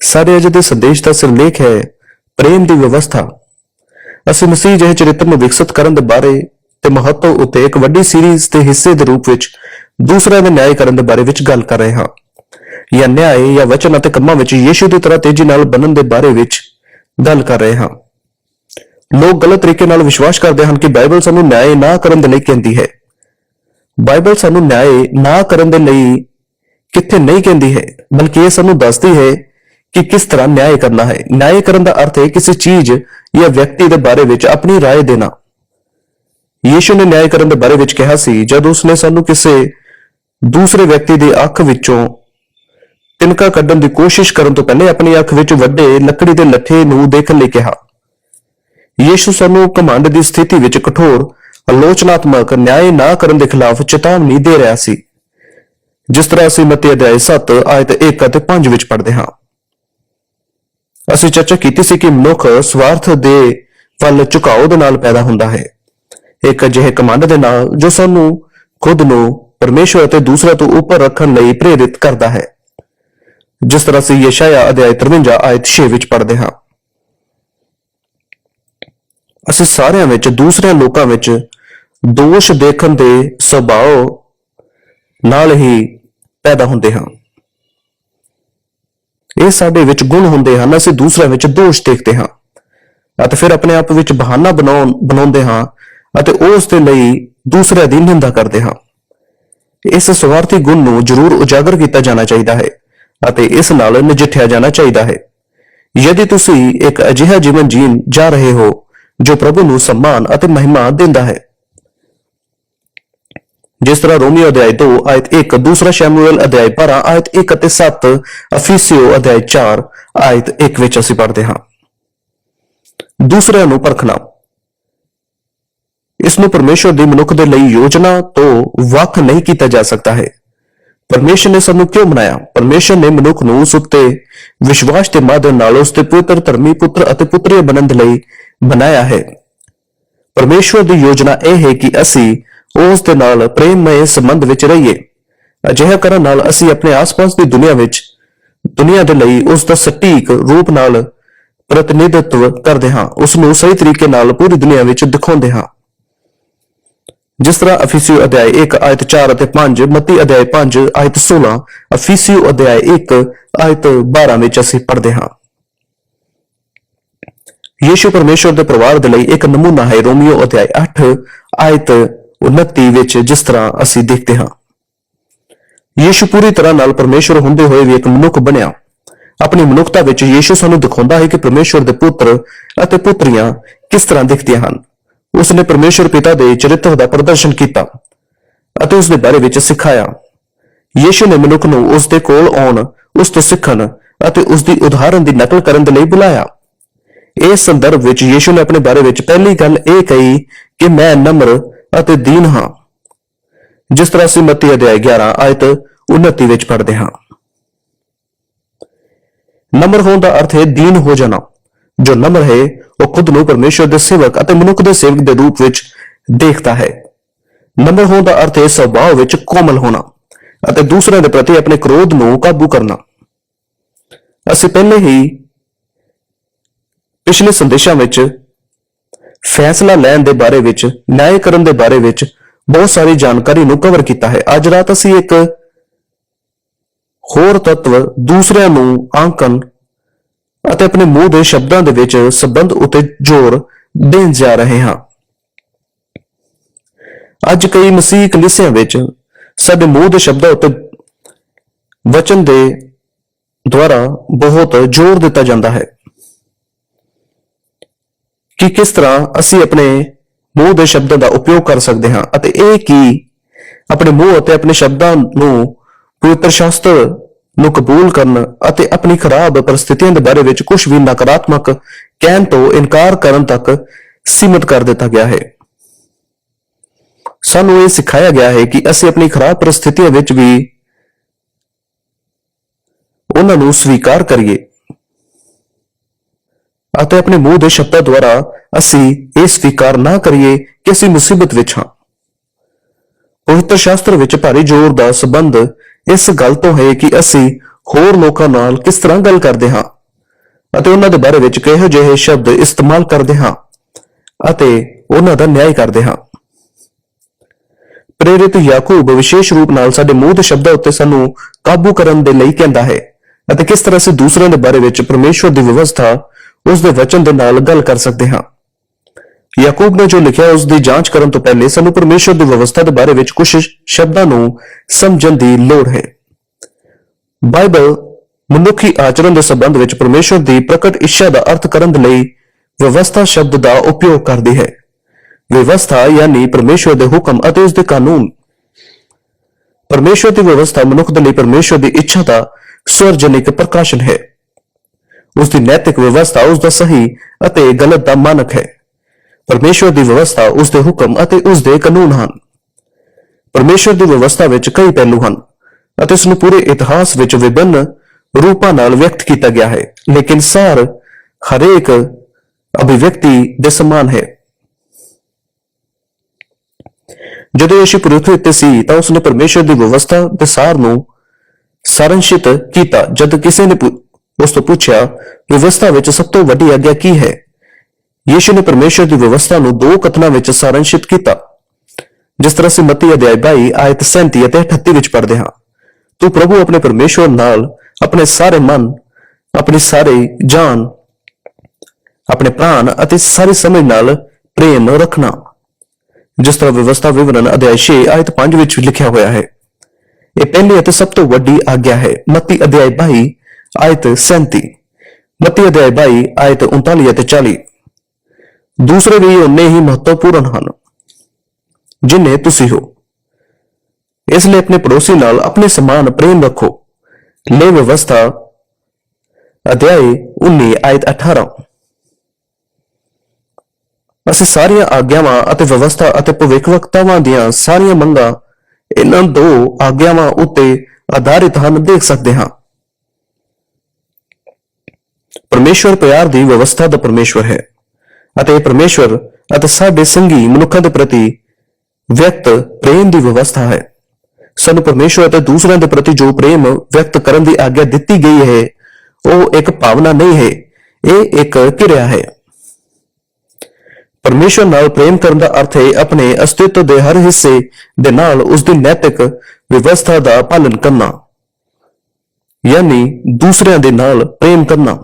ਸਾਡੇ ਅੱਜ ਦੇ ਸੰਦੇਸ਼ ਦਾ ਸਿਰਲੇਖ ਹੈ, ਪ੍ਰੇਮ ਦੀ ਵਿਵਸਥਾ। ਅਸੀਂ ਮਸੀਹ ਜਿਹੇ ਚਰਿੱਤਰ ਨੂੰ ਵਿਕਸਿਤ ਕਰਨ ਦੇ ਬਾਰੇ ਤੇ ਮਹੱਤਵ ਉਤੇ ਇੱਕ ਵੱਡੀ ਸੀਰੀਜ਼ ਦੇ ਹਿੱਸੇ ਦੇ ਰੂਪ ਵਿੱਚ ਦੂਸਰਿਆਂ ਦੇ ਨਿਆਂ ਕਰਨ ਦੇ ਬਾਰੇ ਵਿੱਚ ਗੱਲ ਕਰ ਰਹੇ ਹਾਂ। ਜਾਂ ਨਿਆਂ ਜਾਂ ਵਚਨ ਅਤੇ ਕੰਮਾਂ ਵਿੱਚ ਯੀਸ਼ੂ ਦੀ ਤਰ੍ਹਾਂ ਤੇਜ਼ੀ ਨਾਲ ਬਣਨ ਦੇ ਬਾਰੇ ਵਿੱਚ ਗੱਲ ਕਰ ਰਹੇ ਹਾਂ। ਲੋਕ ਗਲਤ ਤਰੀਕੇ ਨਾਲ ਵਿਸ਼ਵਾਸ ਕਰਦੇ ਹਨ ਕਿ ਬਾਈਬਲ ਸਾਨੂੰ ਨਿਆਂ ਨਾ ਕਰਨ ਦੇ ਲਈ ਕਹਿੰਦੀ ਹੈ। ਬਾਈਬਲ ਸਾਨੂੰ ਨਿਆਂ ਨਾ ਕਰਨ ਦੇ ਲਈ ਕਿੱਥੇ ਨਹੀਂ ਕਹਿੰਦੀ ਹੈ ਬਲਕਿ ਇਹ ਸਾਨੂੰ ਦੱਸਦੀ ਹੈ ਕਿ ਕਿਸ ਤਰ੍ਹਾਂ ਨਿਆਂ ਕਰਨਾ ਹੈ ਨਿਆਂ ਕਰਨ ਦਾ ਅਰਥ ਹੈ ਕਿਸੇ ਚੀਜ਼ ਜਾਂ ਵਿਅਕਤੀ ਦੇ ਬਾਰੇ ਵਿੱਚ ਆਪਣੀ رائے ਦੇਣਾ ਯੀਸ਼ੂ ਨੇ ਨਿਆਂ ਕਰਨ ਦੇ ਬਾਰੇ ਵਿੱਚ ਕਿਹਾ ਸੀ ਜਦ ਉਸਨੇ ਸਾਨੂੰ ਕਿਸੇ ਦੂਸਰੇ ਵਿਅਕਤੀ ਦੀ ਅੱਖ ਵਿੱਚੋਂ ਤਿਨਕਾ ਕੱਢਣ ਦੀ ਕੋਸ਼ਿਸ਼ ਕਰਨ ਤੋਂ ਪਹਿਲੇ ਆਪਣੀ ਅੱਖ ਵਿੱਚ ਵੱਡੇ ਲੱਕੜੀ ਦੇ ਲੱਠੇ ਨੂੰ ਦੇਖਣ ਲਈ ਕਿਹਾ ਯੀਸ਼ੂ ਸਾਨੂੰ ਕਮਾਂਡ ਦੀ ਸਥਿਤੀ ਵਿੱਚ ਕਠੋਰ ਆਲੋਚਨਾਤਮਕ ਨਿਆਂ ਨਾ ਕਰਨ ਦੇ ਖਿਲਾਫ ਚੇਤਾਵਨੀ ਦੇ ਰਿਹਾ ਸੀ ਜਿਸ ਤਰ੍ਹਾਂ ਅਸੀਂ ਮਤੀ ਅਧਿਆਇ 7 ਆਇਤ 1 ਅਤੇ 5 ਵਿੱਚ ਪੜ੍ਹਦੇ ਹਾਂ। ਅਸੀਂ ਚਰਚਾ ਕੀਤੀ ਸੀ ਕਿ ਮਨੁੱਖ ਸਵਾਰਥ ਦੇ ਵੱਲ ਝੁਕਾਓ ਦੇ ਨਾਲ ਪੈਦਾ ਹੁੰਦਾ ਹੈ। ਇੱਕ ਅਜਿਹੇ ਕਮਾਂਡ ਦੇ ਨਾਲ ਜੋ ਸਾਨੂੰ ਖੁਦ ਨੂੰ ਪਰਮੇਸ਼ਵਰ ਅਤੇ ਦੂਸਰੇ ਤੋਂ ਉੱਪਰ ਰੱਖਣ ਲਈ ਪ੍ਰੇਰਿਤ ਕਰਦਾ ਹੈ। ਜਿਸ ਤਰ੍ਹਾਂ ਅਸੀਂ ਯਸ਼ਾਇਆ ਅਧਿਆਇ 53 ਆਇਤ 6 ਵਿੱਚ ਪੜ੍ਹਦੇ ਹਾਂ। ਅਸੀਂ ਸਾਰਿਆਂ ਵਿੱਚ, ਦੂਸਰਿਆਂ ਲੋਕਾਂ ਵਿੱਚ ਦੋਸ਼ ਦੇਖਣ ਦੇ ਸੁਭਾਅ ਨਾਲ ਹੀ ਪੈਦਾ ਹੁੰਦੇ ਹਾਂ। ਇਹ ਸਾਡੇ ਵਿੱਚ ਗੁਣ ਹੁੰਦੇ ਹਨ, ਅਸੀਂ ਦੂਸਰਿਆਂ ਵਿੱਚ ਦੋਸ਼ ਦੇਖਦੇ ਹਾਂ। ਅਤੇ ਫਿਰ ਆਪਣੇ ਆਪ ਵਿੱਚ ਬਹਾਨਾ ਬਣਾਉਣ, ਬਣਾਉਂਦੇ ਹਾਂ ਅਤੇ ਉਸ ਦੇ ਲਈ ਦੂਸਰਿਆਂ ਦੀ ਨਿੰਦਾ ਕਰਦੇ ਹਾਂ। ਇਸ ਸਵਾਰਥੀ ਗੁਣ ਨੂੰ ਜ਼ਰੂਰ ਉਜਾਗਰ ਕੀਤਾ ਜਾਣਾ ਚਾਹੀਦਾ ਹੈ ਅਤੇ ਇਸ ਨਾਲ ਨਜਿੱਠਿਆ ਜਾਣਾ ਚਾਹੀਦਾ ਹੈ। ਯਦि ਤੁਸੀਂ ਇੱਕ ਅਜਿਹਾ ਜੀਵਨ ਜੀਣ ਜਾ ਰਹੇ ਹੋ ਜੋ ਪ੍ਰਭੂ ਨੂੰ ਸਨਮਾਨ ਅਤੇ ਮਹਿਮਾ ਦਿੰਦਾ ਹੈ। ਜਿਸ ਤਰ੍ਹਾਂ ਰੋਮੀਓ ਅਧਿਆਇ 2 ਆਇਤ 1 ਦੂਸਰਾ ਸ਼ੈਮੂਅਲ ਅਧਿਆਇ 12 ਆਇਤ 1 ਅਤੇ 7 ਅਫੀਸੀਓ ਅਧਿਆਇ 4 ਆਇਤ 1 ਵਿੱਚ ਅਸੀਂ ਪੜ੍ਹਦੇ ਹਾਂ। ਦੂਸਰਿਆਂ ਨੂੰ ਪਰਖਣਾ। ਇਸ ਨੂੰ ਪਰਮੇਸ਼ਵਰ ਦੀ ਮਨੁੱਖ ਦੇ ਲਈ ਯੋਜਨਾ ਤੋਂ ਵੱਖ ਨਹੀਂ ਕੀਤਾ ਜਾ ਸਕਦਾ ਹੈ। ਪਰਮੇਸ਼ਰ ਨੇ ਸਾਨੂੰ ਕਿਉਂ ਬਣਾਇਆ ਪਰਮੇਸ਼ਰ ਨੇ ਮਨੁੱਖ ਨੂੰ ਉਸ ਉੱਤੇ ਵਿਸ਼ਵਾਸ ਦੇ ਮਾਧਿਅਮ ਨਾਲ ਉਸ ਦੇ ਪੁੱਤਰ ਧਰਮੀ ਪੁੱਤਰ ਅਤੇ ਪੁੱਤਰੀ ਬਣਨ ਦੇ ਲਈ ਬਣਾਇਆ ਹੈ। ਪਰਮੇਸ਼ਵਰ ਦੀ ਯੋਜਨਾ ਇਹ ਹੈ ਕਿ ਅਸੀਂ ਉਸ ਦੇ ਨਾਲ ਪ੍ਰੇਮਮय ਸੰਬੰਧ ਵਿੱਚ ਰਹੀਏ। ਅਜਿਹਾ ਕਰਨ ਨਾਲ ਅਸੀਂ ਆਪਣੇ ਆਸ-ਪਾਸ ਦੀ ਦੁਨੀਆ ਵਿੱਚ, ਦੁਨੀਆ ਦੇ ਲਈ ਉਸ ਦਾ ਸਟੀਕ ਰੂਪ ਨਾਲ ਪ੍ਰਤੀਨਿਧਤਵ ਕਰਦੇ ਹਾਂ। ਉਸ ਨੂੰ ਸਹੀ ਤਰੀਕੇ ਨਾਲ ਪੂਰੀ ਦੁਨੀਆ ਵਿੱਚ ਦਿਖਾਉਂਦੇ ਹਾਂ। ਜਿਸ ਤਰ੍ਹਾਂ ਅਫੀਸੀਓ ਅਧਿਆਇ 1 ਆਇਤ 4 ਅਤੇ 5 ਮਤੀ ਅਧਿਆਇ 5 ਆਇਤ 16 ਅਫੀਸੀਓ ਅਧਿਆਇ 1 ਆਇਤ 12 ਵਿੱਚ ਅਸੀਂ ਪੜ੍ਹਦੇ ਹਾਂ। ਯੀਸ਼ੂ ਪਰਮੇਸ਼ਵਰ ਦੇ ਪਰਿਵਾਰ ਦੇ ਲਈ ਇੱਕ ਨਮੂਨਾ ਹੈ ਰੋਮੀਓ ਅਧਿਆਇ 8 ਆਇਤ 29 ਵਿੱਚ ਜਿਸ ਤਰ੍ਹਾਂ ਅਸੀਂ ਦੇਖਦੇ ਹਾਂ। ਯੀਸ਼ੂ ਪੂਰੀ ਤਰ੍ਹਾਂ ਨਾਲ ਪਰਮੇਸ਼ਵਰ ਹੁੰਦੇ ਹੋਏ ਵੀ ਇੱਕ ਮਨੁੱਖ ਬਣਿਆ। ਆਪਣੀ ਮਨੁੱਖਤਾ ਵਿੱਚ ਯੀਸ਼ੂ ਸਾਨੂੰ ਦਿਖਾਉਂਦਾ ਹੈ ਕਿ ਪਰਮੇਸ਼ਵਰ ਦੇ ਪੁੱਤਰ ਅਤੇ ਪੁੱਤਰੀਆਂ ਕਿਸ ਤਰ੍ਹਾਂ ਦਿਖਦੀਆਂ ਹਨ। ਉਸ ਨੇ ਪਰਮੇਸ਼ਵਰ ਪਿਤਾ ਦੇ ਚਰਿੱਤਰ ਦਾ ਪ੍ਰਦਰਸ਼ਨ ਕੀਤਾ ਅਤੇ ਉਸ ਦੇ ਬਾਰੇ ਵਿੱਚ ਸਿਖਾਇਆ। ਯੀਸ਼ੂ ਨੇ ਮਨੁੱਖ ਨੂੰ ਉਸ ਦੇ ਕੋਲ ਆਉਣ, ਉਸ ਤੋਂ ਸਿੱਖਣ ਅਤੇ ਉਸ ਦੀ ਉਦਾਹਰਣ ਦੀ ਨਕਲ ਕਰਨ ਦੇ ਲਈ ਬੁਲਾਇਆ। ਇਸ ਸੰਦਰਭ ਵਿੱਚ ਯੀਸ਼ੂ ਨੇ ਆਪਣੇ ਬਾਰੇ ਵਿੱਚ ਪਹਿਲੀ ਗੱਲ ਇਹ ਕਹੀ ਕਿ ਮੈਂ ਨਮਰ ਅਤੇ ਦੀਨ ਹਾਂ। ਜਿਸ ਤਰ੍ਹਾਂ ਅਸੀਂ ਮੱਤੀ ਅਧਿਆਇ 11 ਆਇਤ 29 ਵਿੱਚ ਪੜ੍ਹਦੇ ਹਾਂ। ਨਮਰ ਹੋਣ ਦਾ ਅਰਥ ਹੈ ਦੀਨ ਹੋ ਜਾਣਾ। ਜੋ ਨਮਰ ਹੈ, ਉਹ ਖੁਦ ਨੂੰ ਪਰਮੇਸ਼ਵਰ ਦੇ ਸੇਵਕ ਅਤੇ ਮਨੁੱਖ ਦੇ ਸੇਵਕ ਦੇ ਰੂਪ ਵਿੱਚ ਦੇਖਦਾ ਹੈ। ਨਮਰ ਹੋਣ ਦਾ ਅਰਥ ਹੈ ਸੁਭਾਅ ਵਿੱਚ ਕੋਮਲ ਹੋਣਾ ਅਤੇ ਦੂਸਰਿਆਂ ਦੇ ਪ੍ਰਤੀ ਆਪਣੇ ਕ੍ਰੋਧ ਨੂੰ ਕਾਬੂ ਕਰਨਾ। ਅਸੀਂ ਪਹਿਲੇ ਹੀ ਪਿਛਲੇ ਸੰਦੇਸ਼ਾਂ ਵਿੱਚ ਫੈਸਲਾ ਲੈਣ ਦੇ ਬਾਰੇ ਵਿੱਚ, ਨਿਆਂ ਕਰਨ ਦੇ ਬਾਰੇ ਵਿੱਚ ਬਹੁਤ ਸਾਰੀ ਜਾਣਕਾਰੀ ਨੂੰ ਕਵਰ ਕੀਤਾ ਹੈ। ਅੱਜ ਰਾਤ ਅਸੀਂ ਇੱਕ ਹੋਰ ਤੱਤਵ ਦੂਸਰਿਆਂ ਨੂੰ ਆਂਕਣ ਅਤੇ ਆਪਣੇ ਮੂੰਹ ਦੇ ਸ਼ਬਦਾਂ ਦੇ ਵਿੱਚ ਸੰਬੰਧ ਉਤੇ ਜ਼ੋਰ ਦੇਣ ਜਾ ਰਹੇ ਹਾਂ। ਅੱਜ ਕਈ ਮਸੀਹ ਕਲੀਸਿਆਂ ਵਿੱਚ ਸਾਡੇ ਮੂੰਹ ਦੇ ਸ਼ਬਦਾਂ ਉਤੇ ਵਚਨ ਦੇ ਦੁਆਰਾ ਬਹੁਤ ਜ਼ੋਰ ਦਿੱਤਾ ਜਾਂਦਾ ਹੈ। ਕਿ ਕਿਸ ਤਰ੍ਹਾਂ ਅਸੀਂ ਆਪਣੇ ਮੂੰਹ ਦੇ ਸ਼ਬਦਾਂ ਦਾ ਉਪਯੋਗ ਕਰ ਸਕਦੇ ਹਾਂ ਅਤੇ ਇਹ ਕੀ ਆਪਣੇ ਮੂੰਹ ਅਤੇ ਆਪਣੇ ਸ਼ਬਦਾਂ ਨੂੰ ਪਵਿੱਤਰ ਸ਼ਾਸਤਰ ਨੂੰ ਕਬੂਲ ਕਰਨ ਅਤੇ ਆਪਣੀ ਖਰਾਬ ਪਰਿਸਥਿਤੀਆਂ ਦੇ ਬਾਰੇ ਵਿੱਚ ਕੁਝ ਵੀ ਨਕਾਰਾਤਮਕ ਕਹਿਣ ਤੋਂ ਇਨਕਾਰ ਕਰਨ ਤੱਕ ਸੀਮਿਤ ਕਰ ਦਿੱਤਾ ਗਿਆ ਹੈ। ਸਾਨੂੰ ਇਹ ਸਿਖਾਇਆ ਗਿਆ ਹੈ ਕਿ ਅਸੀਂ ਆਪਣੀ ਖਰਾਬ ਪਰਿਸਥਿਤੀਆਂ ਵਿੱਚ ਵੀ ਉਹਨਾਂ ਨੂੰ ਸਵੀਕਾਰ ਕਰੀਏ। ਅਤੇ ਆਪਣੇ ਮੂੰਹ ਦੇ ਸ਼ਬਦਾਂ ਦੁਆਰਾ ਅਸੀਂ ਇਹ ਸਵੀਕਾਰ ਨਾ ਕਰੀਏ ਕਿ ਅਸੀਂ ਮੁਸੀਬਤ ਵਿੱਚ ਹਾਂ। ਪਵਿੱਤਰ ਸ਼ਾਸਤਰ ਵਿੱਚ ਭਾਰੀ ਜ਼ੋਰ ਦਾ ਸੰਬੰਧ ਇਸ ਗੱਲ ਤੋਂ ਹੈ ਕਿ ਅਸੀਂ ਹੋਰ ਲੋਕਾਂ ਨਾਲ ਕਿਸ ਤਰ੍ਹਾਂ ਗੱਲ ਕਰਦੇ ਹਾਂ ਅਤੇ ਉਹਨਾਂ ਦੇ ਬਾਰੇ ਵਿੱਚ ਕਿਹੋ ਜਿਹੇ ਸ਼ਬਦ ਇਸਤੇਮਾਲ ਕਰਦੇ ਹਾਂ ਅਤੇ ਉਹਨਾਂ ਦਾ ਨਿਆਂ ਕਰਦੇ ਹਾਂ। ਪ੍ਰੇਰਿਤ ਯਾਕੂਬ ਵਿਸ਼ੇਸ਼ ਰੂਪ ਨਾਲ ਸਾਡੇ ਮੂੰਹ ਦੇ ਸ਼ਬਦਾਂ ਉੱਤੇ ਸਾਨੂੰ ਕਾਬੂ ਕਰਨ ਦੇ ਲਈ ਕਹਿੰਦਾ ਹੈ ਅਤੇ ਕਿਸ ਤਰ੍ਹਾਂ ਅਸੀਂ ਦੂਸਰਿਆਂ ਦੇ ਬਾਰੇ ਵਿੱਚ ਪਰਮੇਸ਼ਵਰ ਦੀ ਵਿਵਸਥਾ ਉਸ ਦੇ ਵਚਨ ਦੇ ਨਾਲ ਗੱਲ ਕਰ ਸਕਦੇ ਹਾਂ। ਯਾਕੂਬ ਨੇ ਜੋ ਲਿਖਿਆ ਉਸ ਦੀ ਜਾਂਚ ਕਰਨ ਤੋਂ ਪਹਿਲੇ ਸਾਨੂੰ ਪਰਮੇਸ਼ਵਰ ਦੀ ਵਿਵਸਥਾ ਦੇ ਬਾਰੇ ਵਿੱਚ ਕੁਝ ਸ਼ਬਦਾਂ ਨੂੰ ਸਮਝਣ ਦੀ ਲੋੜ ਹੈ। ਬਾਈਬਲ ਮਨੁੱਖੀ ਆਚਰਣ ਦੇ ਸੰਬੰਧ ਵਿੱਚ ਪਰਮੇਸ਼ਵਰ ਦੀ ਪ੍ਰਕਟ ਇੱਛਾ ਦਾ ਅਰਥ ਕਰਨ ਦੇ ਲਈ ਵਿਵਸਥਾ ਸ਼ਬਦ ਦਾ ਉਪਯੋਗ ਕਰਦੀ ਹੈ। ਵਿਵਸਥਾ ਯਾਨੀ ਪਰਮੇਸ਼ਵਰ ਦੇ ਹੁਕਮ ਅਤੇ ਉਸ ਦੇ ਕਾਨੂੰਨ। ਪਰਮੇਸ਼ਵਰ ਦੀ ਵਿਵਸਥਾ ਮਨੁੱਖ ਦੇ ਲਈ ਪਰਮੇਸ਼ਵਰ ਦੀ ਇੱਛਾ ਦਾ ਸਵਰਜਨਿਕ ਪ੍ਰਕਾਸ਼ਨ ਹੈ। ਉਸ ਦੀ ਨੈਤਿਕ ਵਿਵਸਥਾ ਉਸ ਦਾ ਸਹੀ ਅਤੇ ਗਲਤ ਦਾ ਮਾਨਕ ਹੈ। ਪਰਮੇਸ਼ਵਰ ਦੀ ਵਿਵਸਥਾ ਉਸ ਦੇ ਹੁਕਮ ਅਤੇ ਉਸ ਦੇ ਕਾਨੂੰਨ ਹਨ। ਪਰਮੇਸ਼ਵਰ ਦੀ ਵਿਵਸਥਾ ਵਿੱਚ ਕਈ ਪਹਿਲੂ ਹਨ ਅਤੇ ਇਸ ਨੂੰ ਪੂਰੇ ਇਤਿਹਾਸ ਵਿੱਚ ਵਿਭਿੰਨ ਰੂਪਾਂ ਨਾਲ ਵਿਅਕਤ ਕੀਤਾ ਗਿਆ ਹੈ। ਲੇਕਿਨ ਸਾਰ ਹਰੇਕ ਅਭਿਵਿਅਕਤੀ ਦੇ ਸਮਾਨ ਹੈ। ਜਦੋਂ ਯਿਸੂ ਪ੍ਰithvi ਉੱਤੇ ਸੀ ਤਾਂ ਉਸਨੇ ਪਰਮੇਸ਼ਵਰ ਦੀ ਵਿਵਸਥਾ ਦੇ ਸਾਰ ਨੂੰ ਸਾਰੰਸ਼ਿਤ ਕੀਤਾ, ਜਦ ਕਿਸੇ ਨੇ ਉਸ ਤੋਂ ਪੁੱਛਿਆ, ਵਿਵਸਥਾ ਵਿੱਚ ਸਭ ਤੋਂ ਵੱਡੀ ਆਗਿਆ ਕੀ ਹੈ? ਯੀਸ਼ੂ ਨੇ ਪਰਮੇਸ਼ਵਰ ਦੀ ਵਿਵਸਥਾ ਨੂੰ ਦੋ ਕਥਨਾਂ ਵਿੱਚ ਸਾਰੰਸ਼ਿਤ ਕੀਤਾ। ਜਿਸ ਤਰ੍ਹਾਂ ਅਸੀਂ ਮਤੀ ਅਧਿਆਇ 22 ਆਇਤ 37 ਅਤੇ 38 ਵਿੱਚ ਪੜ੍ਹਦੇ ਹਾਂ। ਤੂੰ ਪ੍ਰਭੂ ਆਪਣੇ ਪਰਮੇਸ਼ਵਰ ਨਾਲ ਆਪਣੇ ਸਾਰੇ ਮਨ, ਆਪਣੀ ਸਾਰੀ ਜਾਨ, ਆਪਣੇ ਪ੍ਰਾਣ ਅਤੇ ਸਾਰੇ ਸਮਝ ਨਾਲ ਪ੍ਰੇਮ ਰੱਖਣਾ। ਜਿਸ ਤਰ੍ਹਾਂ ਵਿਵਸਥਾ ਵਿਵਰਣ ਅਧਿਆਇ 6 ਆਇਤ 5 ਵਿੱਚ ਲਿਖਿਆ ਹੋਇਆ ਹੈ। ਇਹ ਪਹਿਲੀ ਅਤੇ ਸਭ ਤੋਂ ਵੱਡੀ ਆਗਿਆ ਹੈ। ਮਤੀ ਅਧਿਆਇ 22 ਆਇਤ 37 ਮਤੀ ਅਧਿਆਇ 22 ਆਇਤ 39 ਅਤੇ 40 ਦੂਸਰੇ ਵੀ ਉਨੇ ਹੀ ਮਹੱਤਵਪੂਰਨ ਹਨ, ਜਿੰਨੇ ਤੁਸੀਂ ਹੋ। ਇਸ ਲਈ ਆਪਣੇ ਪੜੋਸੀ ਨਾਲ ਆਪਣੇ ਸਮਾਨ ਪ੍ਰੇਮ ਰੱਖੋ। ਲੈ ਵਿਵਸਥਾ, ਅਧਿਆਇ 19 ਆਇਤ 18 ਅਸੀਂ ਸਾਰੀਆਂ ਆਗਿਆਵਾਂ ਅਤੇ ਵਿਵਸਥਾ ਅਤੇ ਭਵਿੱਖਵਕਤਾਵਾਂ ਦੀਆਂ ਸਾਰੀਆਂ ਮੰਗਾਂ ਇਹਨਾਂ ਦੋ ਆਗਿਆਵਾਂ ਉੱਤੇ ਆਧਾਰਿਤ ਹਨ, ਦੇਖ ਸਕਦੇ ਹਾਂ। ਪਰਮੇਸ਼ਵਰ ਪਿਆਰ ਦੀ ਵਿਵਸਥਾ ਦਾ ਪਰਮੇਸ਼ਵਰ ਹੈ ਅਤੇ ਇਹ ਪਰਮੇਸ਼ਵਰ ਅਤੇ ਸਾਡੇ ਸੰਗੀ ਮਨੁੱਖਾਂ ਦੇ ਪ੍ਰਤੀ ਵਿਅਕਤ ਪ੍ਰੇਮ ਦੀ ਵਿਵਸਥਾ ਹੈ। ਸਾਨੂੰ ਪਰਮੇਸ਼ਵਰ ਅਤੇ ਦੂਸਰਿਆਂ ਦੇ ਪ੍ਰਤੀ ਜੋ ਪ੍ਰੇਮ ਵਿਅਕਤ ਕਰਨ ਦੀ ਆਗਿਆ ਦਿੱਤੀ ਗਈ ਹੈ, ਉਹ ਇੱਕ ਭਾਵਨਾ ਨਹੀਂ ਹੈ, ਇਹ ਇੱਕ ਕਿਰਿਆ ਹੈ। ਪਰਮੇਸ਼ਵਰ ਨਾਲ ਪ੍ਰੇਮ ਕਰਨ ਦਾ ਅਰਥ ਹੈ ਆਪਣੇ ਅਸਤਿਤਵ ਦੇ ਹਰ ਹਿੱਸੇ ਦੇ ਨਾਲ ਉਸ ਦੀ ਨੈਤਿਕ ਵਿਵਸਥਾ ਦਾ ਪਾਲਣ ਕਰਨਾ, ਯਾਨੀ ਦੂਸਰਿਆਂ ਦੇ ਨਾਲ ਪ੍ਰੇਮ ਕਰਨਾ।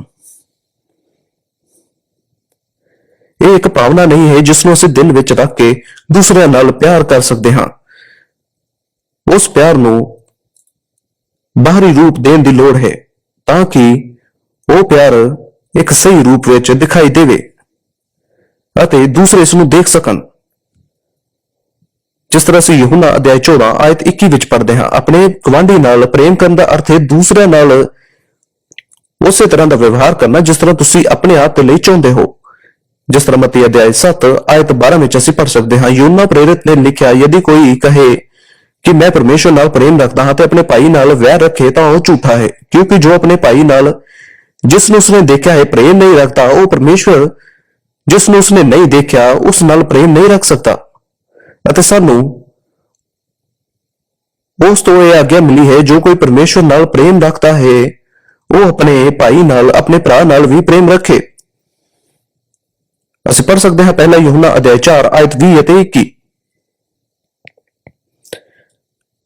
ਇਹ ਇੱਕ ਭਾਵਨਾ ਨਹੀਂ ਹੈ ਜਿਸ ਨੂੰ ਅਸੀਂ ਦਿਲ ਵਿੱਚ ਰੱਖ ਕੇ ਦੂਸਰਿਆਂ ਨਾਲ ਪਿਆਰ ਕਰ ਸਕਦੇ ਹਾਂ। ਉਸ ਪਿਆਰ ਨੂੰ ਬਾਹਰੀ ਰੂਪ ਦੇਣ ਦੀ ਲੋੜ ਹੈ ਤਾਂ ਕਿ ਉਹ ਪਿਆਰ ਇੱਕ ਸਹੀ ਰੂਪ ਵਿੱਚ ਦਿਖਾਈ ਦੇਵੇ ਅਤੇ ਦੂਸਰੇ ਇਸ ਨੂੰ ਦੇਖ ਸਕਣ। ਜਿਸ ਤਰ੍ਹਾਂ ਅਸੀਂ ਯਹੂਨਾ ਅਧਿਆਇ 14 ਆਇਤ 21 ਵਿੱਚ ਪੜ੍ਹਦੇ ਹਾਂ, ਆਪਣੇ ਗਵਾਂਢੀ ਨਾਲ ਪ੍ਰੇਮ ਕਰਨ ਦਾ ਅਰਥ ਹੈ ਦੂਸਰਿਆਂ ਨਾਲ ਉਸੇ ਤਰ੍ਹਾਂ ਦਾ ਵਿਵਹਾਰ ਕਰਨਾ ਜਿਸ ਤਰ੍ਹਾਂ ਤੁਸੀਂ ਆਪਣੇ ਆਪ ਦੇ ਲਈ ਚਾਹੁੰਦੇ ਹੋ। ਜਿਸ ਤਰ੍ਹਾਂ ਮਤੀ ਅਧਿਆਇ 7 ਆਇਤ 12 ਵਿੱਚ ਅਸੀਂ ਪੜ੍ਹ ਸਕਦੇ ਹਾਂ ਯੂਨਾ ਪ੍ਰੇਰਿਤ ਨੇ ਲਿਖਿਆ ਯਦि ਕੋਈ ਕਹੇ ਕਿ ਮੈਂ ਪਰਮੇਸ਼ਵਰ ਨਾਲ ਪ੍ਰੇਮ ਰੱਖਦਾ ਹਾਂ ਤੇ ਆਪਣੇ ਭਾਈ ਨਾਲ ਵੈਰ ਰੱਖੇ ਤਾਂ ਉਹ ਝੂਠਾ ਹੈ ਕਿਉਂਕਿ ਜੋ ਆਪਣੇ ਭਾਈ ਨਾਲ ਜਿਸ ਨੂੰ ਉਸਨੇ ਦੇਖਿਆ ਹੈ ਪ੍ਰੇਮ ਨਹੀਂ ਰੱਖਦਾ ਉਹ ਪਰਮੇਸ਼ਵਰ ਜਿਸ ਨੂੰ ਉਸਨੇ ਨਹੀਂ ਦੇਖਿਆ ਉਸ ਨਾਲ ਪ੍ਰੇਮ ਨਹੀਂ ਰੱਖ ਸਕਦਾ ਅਤੇ ਸਾਨੂੰ ਉਸ ਤੋਂ ਇਹ ਆਗਿਆ ਮਿਲੀ ਹੈ ਜੋ ਕੋਈ ਪਰਮੇਸ਼ਵਰ ਨਾਲ ਪ੍ਰੇਮ ਰੱਖਦਾ ਹੈ ਉਹ ਆਪਣੇ ਭਾਈ ਨਾਲ ਆਪਣੇ ਭਰਾ ਨਾਲ ਵੀ ਪ੍ਰੇਮ ਰੱਖੇ ਅਸੀਂ ਪੜ੍ਹ ਸਕਦੇ ਹਾਂ ਪਹਿਲਾ ਯਹੂਨਾ ਅਧਿਆਇ 4 ਆਇਤ 20 ਅਤੇ 21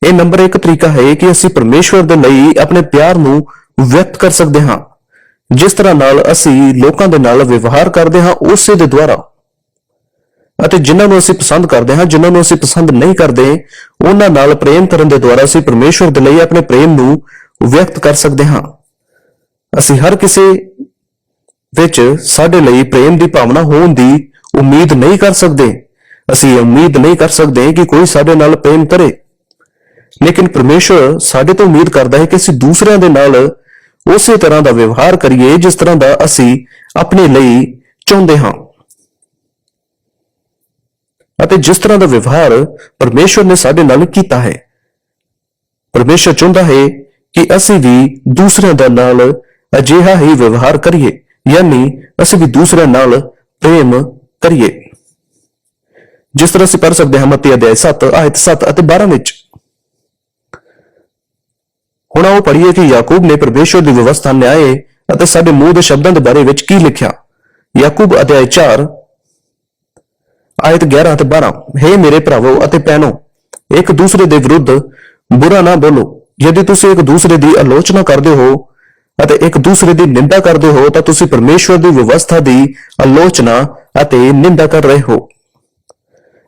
ਇਹ ਨੰਬਰ 1 ਤਰੀਕਾ ਹੈ ਕਿ ਅਸੀਂ ਪਰਮੇਸ਼ਵਰ ਦੇ ਲਈ ਆਪਣੇ ਪਿਆਰ ਨੂੰ ਵਿਅਕਤ ਕਰ ਸਕਦੇ ਹਾਂ। ਜਿਸ ਤਰ੍ਹਾਂ ਨਾਲ ਅਸੀਂ ਲੋਕਾਂ ਦੇ ਨਾਲ ਵਿਵਹਾਰ ਕਰਦੇ ਹਾਂ ਉਸੇ ਦੇ ਦੁਆਰਾ। ਅਤੇ ਜਿਨ੍ਹਾਂ ਨੂੰ ਅਸੀਂ ਪਸੰਦ ਕਰਦੇ ਹਾਂ, ਜਿਨ੍ਹਾਂ ਨੂੰ ਅਸੀਂ ਪਸੰਦ ਨਹੀਂ ਕਰਦੇ, ਉਹਨਾਂ ਨਾਲ ਪ੍ਰੇਮ ਕਰਨ ਦੇ ਦੁਆਰਾ ਅਸੀਂ ਪਰਮੇਸ਼ਵਰ ਦੇ ਲਈ ਆਪਣੇ ਪ੍ਰੇਮ ਨੂੰ ਵਿਅਕਤ ਕਰ ਸਕਦੇ ਹਾਂ। ਅਸੀਂ ਹਰ ਕਿਸੇ ਵਿੱਚ ਸਾਡੇ ਲਈ ਪ੍ਰੇਮ ਦੀ ਭਾਵਨਾ ਹੋਣ ਦੀ ਉਮੀਦ ਨਹੀਂ ਕਰ ਸਕਦੇ। ਅਸੀਂ ਉਮੀਦ ਨਹੀਂ ਕਰ ਸਕਦੇ ਕਿ ਕੋਈ ਸਾਡੇ ਨਾਲ ਪ੍ਰੇਮ ਕਰੇ। ਲੇਕਿਨ ਪਰਮੇਸ਼ਵਰ ਸਾਡੇ ਤੋਂ ਉਮੀਦ ਕਰਦਾ ਹੈ ਕਿ ਅਸੀਂ ਦੂਸਰਿਆਂ ਦੇ ਨਾਲ ਉਸੇ ਤਰ੍ਹਾਂ ਦਾ ਵਿਵਹਾਰ ਕਰੀਏ ਜਿਸ ਤਰ੍ਹਾਂ ਦਾ ਅਸੀਂ ਆਪਣੇ ਲਈ ਚਾਹੁੰਦੇ ਹਾਂ। ਅਤੇ ਜਿਸ ਤਰ੍ਹਾਂ ਦਾ ਵਿਵਹਾਰ ਪਰਮੇਸ਼ਵਰ ਨੇ ਸਾਡੇ ਨਾਲ ਕੀਤਾ ਹੈ ਪਰਮੇਸ਼ਵਰ ਚਾਹੁੰਦਾ ਹੈ ਕਿ ਅਸੀਂ ਵੀ ਦੂਸਰਿਆਂ ਦੇ ਨਾਲ ਅਜਿਹਾ ਹੀ ਵਿਵਹਾਰ ਕਰੀਏ। ਯਾਨੀ ਅਸੀਂ ਵੀ ਦੂਸਰਿਆਂ ਨਾਲ ਪ੍ਰੇਮ ਕਰੀਏ। ਜਿਸ ਤਰ੍ਹਾਂ ਅਸੀਂ ਪੜ੍ਹ ਸਕਦੇ ਹਾਂ ਮਤੀ ਅਧਿਆਇ 7 ਆਇਤ 7 ਅਤੇ 12 ਵਿੱਚ। ਹੁਣ ਆਓ ਪੜ੍ਹੀਏ ਕਿ ਯਾਕੂਬ ਨੇ ਪਰਮੇਸ਼ਵਰ ਦੀ ਵਿਵਸਥਾ, ਨਿਆਏ ਅਤੇ ਸਾਡੇ ਮੂੰਹ ਦੇ ਸ਼ਬਦਾਂ ਦੇ ਬਾਰੇ ਵਿੱਚ ਕੀ ਲਿਖਿਆ। ਯਾਕੂਬ ਅਧਿਆਇ 4 ਆਇਤ 11 ਅਤੇ 12 ਹੇ ਮੇਰੇ ਭਰਾਵੋ ਅਤੇ ਭੈਣੋ ਇੱਕ ਦੂਸਰੇ ਦੇ ਵਿਰੁੱਧ ਬੁਰਾ ਨਾ ਬੋਲੋ। ਯਦि ਤੁਸੀਂ ਇੱਕ ਦੂਸਰੇ ਦੀ ਆਲੋਚਨਾ ਕਰਦੇ ਹੋ ਅਤੇ ਇੱਕ ਦੂਸਰੇ ਦੀ ਨਿੰਦਾ ਕਰਦੇ ਹੋ ਤਾਂ ਤੁਸੀਂ ਪਰਮੇਸ਼ਵਰ ਦੀ ਵਿਵਸਥਾ ਦੀ ਆਲੋਚਨਾ ਅਤੇ ਨਿੰਦਾ ਕਰ ਰਹੇ ਹੋ।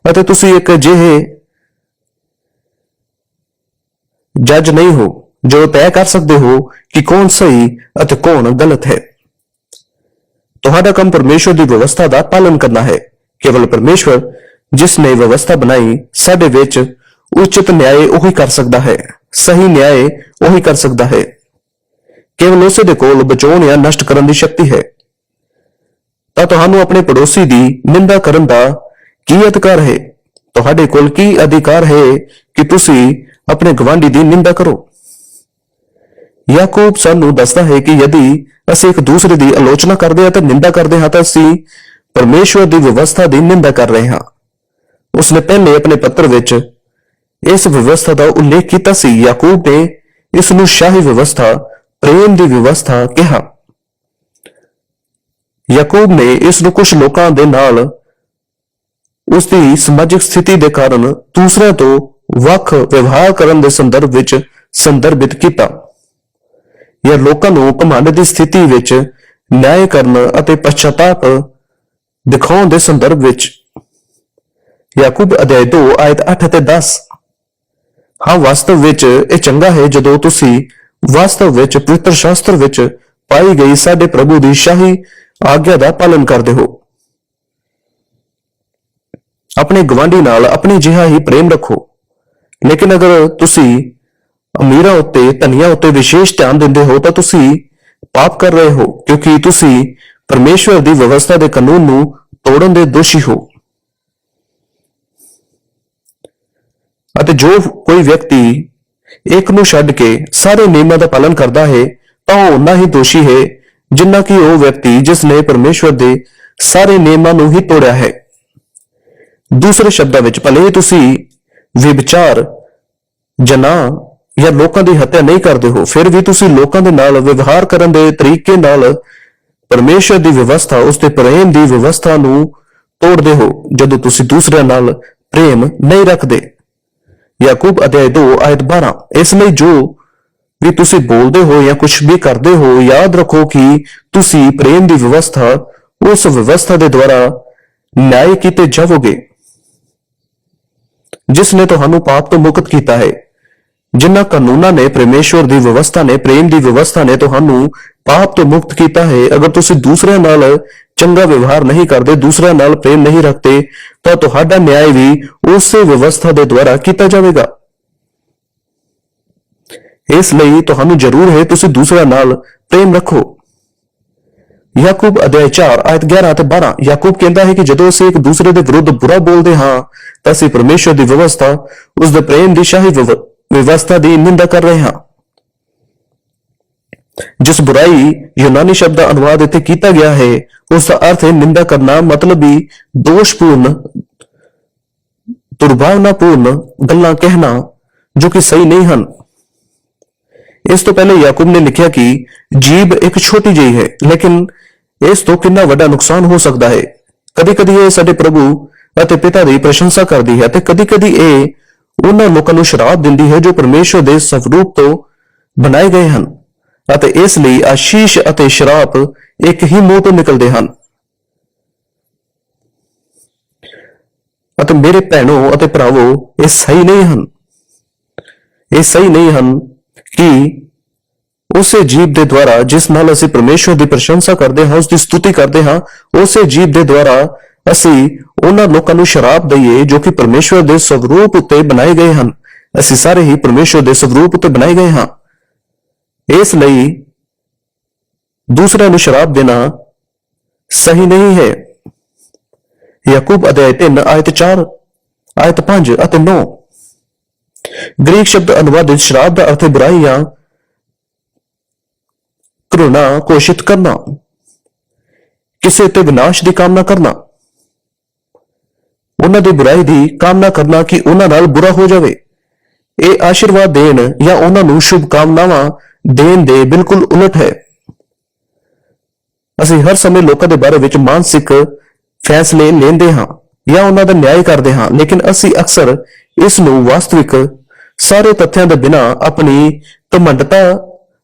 ਅਤੇ ਤੁਸੀਂ ਇੱਕ ਅਜਿਹੇ ਜੱਜ ਨਹੀਂ ਹੋ, ਜੋ ਤੈਅ ਕਰ ਸਕਦੇ ਹੋ ਕਿ ਕੌਣ ਸਹੀ ਅਤੇ ਕੌਣ ਗਲਤ ਹੈ। ਤੁਹਾਡਾ ਕੰਮ ਪਰਮੇਸ਼ਵਰ ਦੀ ਵਿਵਸਥਾ ਦਾ ਪਾਲਨ ਕਰਨਾ ਹੈ। ਕੇਵਲ ਪਰਮੇਸ਼ਵਰ, ਜਿਸ ਨੇ ਵਿਵਸਥਾ ਬਣਾਈ, ਸਾਡੇ ਵਿੱਚ ਉਚਿਤ ਨਿਆਂ ਉਹੀ ਕਰ ਸਕਦਾ ਹੈ, ਸਹੀ ਨਿਆਂ ਉਹੀ ਕਰ ਸਕਦਾ ਹੈ। ਕੇਵਲ ਉਸੇ ਦੇ ਕੋਲ ਬਚਾਉਣ ਜਾਂ ਨਸ਼ਟ ਕਰਨ ਦੀ ਸ਼ਕਤੀ ਹੈ। ਤਾਂ ਤੁਹਾਨੂੰ ਆਪਣੇ ਪੜੋਸੀ ਦੀ ਨਿੰਦਾ ਕਰਨ ਦਾ ਕੀ ਅਧਿਕਾਰ ਹੈ? ਤੁਹਾਡੇ ਕੋਲ ਕੀ ਅਧਿਕਾਰ ਹੈ ਕਿ ਤੁਸੀਂ ਆਪਣੇ ਗਵਾਂਢੀ ਦੀ ਨਿੰਦਾ ਕਰੋ? ਯਾਕੂਬ ਸਾਨੂੰ ਦੱਸਦਾ ਹੈ ਕਿ ਯਦि ਅਸੀਂ ਇੱਕ ਦੂਸਰੇ ਦੀ ਆਲੋਚਨਾ ਕਰਦੇ ਹਾਂ ਤੇ ਨਿੰਦਾ ਕਰਦੇ ਹਾਂ ਤਾਂ ਅਸੀਂ ਪਰਮੇਸ਼ਵਰ ਦੀ ਵਿਵਸਥਾ ਦੀ ਨਿੰਦਾ ਕਰ ਰਹੇ ਹਾਂ। ਉਸਨੇ ਪਹਿਲੇ ਆਪਣੇ ਪੱਤਰ ਵਿੱਚ ਇਸ ਵਿਵਸਥਾ ਦਾ ਉਲੇਖ ਕੀਤਾ ਸੀ। ਯਾਕੂਬ ਨੇ ਇਸ ਨੂੰ ਸ਼ਾਹੀ ਵਿਵਸਥਾ ਪ੍ਰੇਮ ਦੀ ਵਿਵਸਥਾ ਕਿਹਾ। ਯਾਕੂਬ ਨੇ ਇਸ ਨੂੰ ਕੁਝ ਲੋਕਾਂ ਦੇ ਨਾਲ ਉਸ ਦੀ ਸਮਾਜਿਕ ਸਥਿਤੀ ਦੇ ਕਾਰਨ ਦੂਸਰਿਆਂ ਤੋਂ ਵੱਖ ਵਿਵਹਾਰ ਕਰਨ ਦੇ ਸੰਦਰਭ ਵਿੱਚ ਸੰਦਰਭਿਤ ਕੀਤਾ ਇਹ ਲੋਕਾਂ ਨੂੰ ਘਮੰਡ ਦੀ ਸਥਿਤੀ ਵਿੱਚ ਨਿਆਂ ਕਰਨ ਅਤੇ ਪਛਤਾਪ ਦਿਖਾਉਣ ਦੇ ਸੰਦਰਭ ਵਿੱਚ। ਯਾਕੂਬ ਅਧਿਆਇ 2 ਆਇਤ 8 ਅਤੇ 10 ਹਾਂ, ਵਾਸਤਵ ਵਿੱਚ ਇਹ ਚੰਗਾ ਹੈ ਜਦੋਂ ਤੁਸੀਂ ਵਾਸਤਵ ਵਿੱਚ, ਪਵਿੱਤਰ ਸ਼ਾਸਤਰ ਵਿੱਚ ਪਾਈ ਗਈ ਸਾਡੇ ਪ੍ਰਭੂ ਦੀ ਸ਼ਾਹੀ ਆਗਿਆ ਦਾ ਪਾਲਨ ਕਰਦੇ ਹੋ। ਆਪਣੇ ਗਵਾਂਢੀ ਨਾਲ ਆਪਣੀ ਜਿਹਾ ਹੀ ਪ੍ਰੇਮ ਰੱਖੋ। ਲੇਕਿਨ ਅਗਰ ਤੁਸੀਂ ਅਮੀਰਾਂ ਉੱਤੇ, ਧਨੀਆਂ ਉੱਤੇ ਵਿਸ਼ੇਸ਼ ਧਿਆਨ ਦਿੰਦੇ ਹੋ, ਤਾਂ ਤੁਸੀਂ ਪਾਪ ਕਰ ਰਹੇ ਹੋ, ਕਿਉਂਕਿ ਤੁਸੀਂ ਪਰਮੇਸ਼ਵਰ ਦੀ ਵਿਵਸਥਾ ਦੇ ਕਾਨੂੰਨ ਨੂੰ ਤੋੜਨ ਦੇ ਦੋਸ਼ੀ ਹੋ। ਅਤੇ ਜੋ ਕੋਈ ਵਿਅਕਤੀ ਇੱਕ ਨੂੰ ਛੱਡ ਕੇ ਸਾਰੇ ਨਿਯਮਾਂ ਦਾ ਪਾਲਨ ਕਰਦਾ ਹੈ, ਤਾਂ ਉਹ ਉਨਾ ਹੀ ਦੋਸ਼ੀ ਹੈ, ਜਿੰਨਾ ਕਿ ਉਹ ਵਿਅਕਤੀ ਜਿਸ ਨੇ ਪਰਮੇਸ਼ਵਰ ਦੇ ਸਾਰੇ ਨਿਯਮਾਂ ਨੂੰ ਹੀ ਤੋੜਿਆ ਹੈ। ਦੂਸਰੇ ਸ਼ਬਦਾਂ ਵਿੱਚ, ਭਲੇ ਤੁਸੀਂ ਵਿਭਚਾਰ ਜਨਾ ਜਾਂ ਲੋਕਾਂ ਦੀ ਹੱਤਿਆ ਨਹੀਂ ਕਰਦੇ ਹੋ, ਫਿਰ ਵੀ ਤੁਸੀਂ ਲੋਕਾਂ ਦੇ ਨਾਲ ਵਿਵਹਾਰ ਕਰਨ ਦੇ ਤਰੀਕੇ ਨਾਲ ਪਰਮੇਸ਼ਰ ਦੀ ਵਿਵਸਥਾ, ਉਸ ਦੇ ਪ੍ਰੇਮ ਦੀ ਵਿਵਸਥਾ ਨੂੰ ਤੋੜਦੇ ਹੋ, ਜਦੋਂ ਤੁਸੀਂ ਦੂਸਰਿਆਂ ਨਾਲ ਪ੍ਰੇਮ ਨਹੀਂ ਰੱਖਦੇ। ਯਾਕੂਬ ਅਧਿਆਇ 2 ਆਇਤ 12 ਇਸ ਲਈ ਜੋ ਵੀ ਤੁਸੀਂ ਬੋਲਦੇ ਹੋ ਜਾਂ ਕੁਝ ਵੀ ਕਰਦੇ ਹੋ, ਯਾਦ ਰੱਖੋ ਕਿ ਤੁਸੀਂ ਪ੍ਰੇਮ ਦੀ ਵਿਵਸਥਾ, ਉਸ ਵਿਵਸਥਾ ਦੇ ਦੁਆਰਾ ਨਿਆਂ ਕੀਤੇ ਜਾਵੋਗੇ, ਜਿਸ ਨੇ ਤੁਹਾਨੂੰ ਪਾਪ ਤੋਂ ਮੁਕਤ ਕੀਤਾ ਹੈ। ਜਿਨ੍ਹਾਂ ਕਾਨੂੰਨਾਂ ਨੇ, ਪਰਮੇਸ਼ਵਰ ਦੀ ਵਿਵਸਥਾ ਨੇ, ਪ੍ਰੇਮ ਦੀ ਵਿਵਸਥਾ ਨੇ ਤੁਹਾਨੂੰ ਪਾਪ ਤੋਂ ਮੁਕਤ ਕੀਤਾ ਹੈ। ਅਗਰ ਤੁਸੀਂ ਦੂਸਰਿਆਂ ਨਾਲ ਚੰਗਾ ਵਿਵਹਾਰ ਨਹੀਂ ਕਰਦੇ, ਦੂਸਰਿਆਂ ਨਾਲ ਪ੍ਰੇਮ ਨਹੀਂ ਰੱਖਦੇ, ਤਾਂ ਤੁਹਾਡਾ ਨਿਆਂ ਵੀ ਉਸੇ ਵਿਵਸਥਾ ਦੇ ਦੁਆਰਾ ਕੀਤਾ ਜਾਵੇਗਾ। ਇਸ ਲਈ ਤੁਹਾਨੂੰ ਜ਼ਰੂਰ ਹੈ ਤੁਸੀਂ ਦੂਸਰਿਆਂ ਨਾਲ ਪ੍ਰੇਮ ਰੱਖੋ। ਯਾਕੂਬ ਅਧਿਆਇ 4 ਆਇਤ 11 ਅਤੇ 12 ਯਾਕੂਬ ਕਹਿੰਦਾ ਹੈ ਕਿ ਜਦੋਂ ਅਸੀਂ ਇੱਕ ਦੂਸਰੇ ਦੇ ਵਿਰੁੱਧ ਬੁਰਾ ਬੋਲਦੇ ਹਾਂ, ਤਾਂ ਅਸੀਂ ਪਰਮੇਸ਼ਵਰ ਦੀ ਵਿਵਸਥਾ ਉਸ ਦੇ ਪ੍ਰੇਮ ਦੀ ਸ਼ਾਹੀ ਵਿਵ- ਵਿਵਸਥਾ ਦੀ ਨਿੰਦਾ ਕਰ ਰਹੇ ਹਾਂ। ਜਿਸ ਬੁਰਾਈ ਯੂਨਾਨੀ ਸ਼ਬਦ ਦਾ ਅਨੁਵਾਦ ਇੱਥੇ ਕੀਤਾ ਗਿਆ ਹੈ, ਉਸ ਦਾ ਅਰਥ ਹੈ ਨਿੰਦਾ ਕਰਨਾ, ਮਤਲਬ ਹੀ ਦੋਸ਼ਪੂਰਨ, ਦੁਰਭਾਵਨਾਪੂਰਨ ਗੱਲਾਂ ਕਹਿਣਾ, ਜੋ ਕਿ ਸਹੀ ਨਹੀਂ ਹਨ। ਇਸ ਤੋਂ ਪਹਿਲੇ ਯਾਕੂਬ ਨੇ ਲਿਖਿਆ ਕਿ ਜੀਬ ਇੱਕ ਛੋਟੀ ਜਿਹੀ ਹੈ, ਲੇਕਿਨ ਇਸ ਤੋਂ ਕਿੰਨਾ ਵੱਡਾ ਨੁਕਸਾਨ ਹੋ ਸਕਦਾ ਹੈ? ਕਦੀ-ਕਦੀ ਇਹ ਸਾਡੇ ਪ੍ਰਭੂ ਅਤੇ ਪਿਤਾ ਦੀ ਪ੍ਰਸ਼ੰਸਾ ਕਰਦੀ ਹੈ ਤੇ ਕਦੀ-ਕਦੀ ਇਹ ਉਹਨਾਂ ਲੋਕਾਂ ਨੂੰ ਸ਼ਰਾਬ ਦਿੰਦੀ ਹੈ ਜੋ ਪਰਮੇਸ਼ਵਰ ਦੇ ਸਵਰੂਪ ਤੋਂ ਬਣਾਏ ਗਏ ਹਨ। ਅਤੇ ਇਸ ਲਈ ਆਸ਼ੀਸ਼ ਅਤੇ ਸ਼ਰਾਪ ਇੱਕ ਹੀ ਮੂੰਹ ਤੋਂ ਨਿਕਲਦੇ ਹਨ। ਅਤੇ ਮੇਰੇ ਭੈਣੋ ਅਤੇ ਭਰਾਵੋ, ਇਹ ਸਹੀ ਨਹੀਂ ਹਨ। ਇਹ ਸਹੀ ਨਹੀਂ ਹਨ ਕਿ ਉਸੇ ਜੀਵ ਦੇ ਦੁਆਰਾ ਜਿਸ ਨਾਲ ਅਸੀਂ ਪਰਮੇਸ਼ਵਰ ਦੀ ਪ੍ਰਸ਼ੰਸਾ ਕਰਦੇ ਹਾਂ, ਉਸ ਦੀ ਸਤੁਤੀ ਕਰਦੇ ਹਾਂ, ਉਸੇ ਜੀਵ ਦੇ ਦੁਆਰਾ ਅਸੀਂ ਉਹਨਾਂ ਲੋਕਾਂ ਨੂੰ ਸ਼ਰਾਪ ਦਈਏ ਜੋ ਕਿ ਪਰਮੇਸ਼ਵਰ ਦੇ ਸਵਰੂਪ ਉੱਤੇ ਬਣਾਏ ਗਏ ਹਨ। ਅਸੀਂ ਸਾਰੇ ਹੀ ਪਰਮੇਸ਼ਵਰ ਦੇ ਸਵਰੂਪ ਉੱਤੇ ਬਣਾਏ ਗਏ ਹਾਂ। ਇਸ ਲਈ ਦੂਸਰਿਆਂ ਨੂੰ ਸ਼ਰਾਬ ਦੇਣਾ ਸਹੀ ਨਹੀਂ ਹੈ। ਯਾਕੂਬ ਅਧਿਆਇ 3 ਆਇਤ 4 ਆਇਤ 5 ਅਤੇ 9 ਗ੍ਰੀਕ ਸ਼ਬਦ ਅਨੁਵਾਦਿਤ ਸ਼ਰਾਬ ਦਾ ਅਰਥ ਹੈ ਬੁਰਾਈ ਜਾਂ ਘೃਣਾ ਘੋਸ਼ਿਤ ਕਰਨਾ, ਕਿਸੇ ਤੇ ਵਿਨਾਸ਼ ਦੀ ਕਾਮਨਾ ਕਰਨਾ। ਉਹਨਾਂ ਦੀ ਬੁਰਾਈ ਦੀ ਕਾਮਨਾ ਕਰਨਾ ਕਿ ਉਹਨਾਂ ਨਾਲ ਬੁਰਾ ਹੋ ਜਾਵੇ। ਇਹ ਆਸ਼ੀਰਵਾਦ ਦੇਣ ਜਾਂ ਉਹਨਾਂ ਨੂੰ ਸ਼ੁਭ ਕਾਮਨਾਵਾਂ ਦੇਣ ਦੇ ਬਿਲਕੁਲ ਉਲਟ ਹੈ। ਅਸੀਂ ਹਰ ਸਮੇਂ ਲੋਕਾਂ ਦੇ ਬਾਰੇ ਵਿੱਚ ਮਾਨਸਿਕ ਫੈਸਲੇ ਲੈਂਦੇ ਹਾਂ ਜਾਂ ਉਹਨਾਂ ਦਾ ਨਿਆਂ ਕਰਦੇ ਹਾਂ, ਲੇਕਿਨ ਅਸੀਂ ਅਕਸਰ ਇਸ ਨੂੰ ਵਾਸਤਵਿਕ ਸਾਰੇ ਤੱਥਾਂ ਦੇ ਬਿਨਾਂ ਆਪਣੀ ਘਮੰਡਤਾ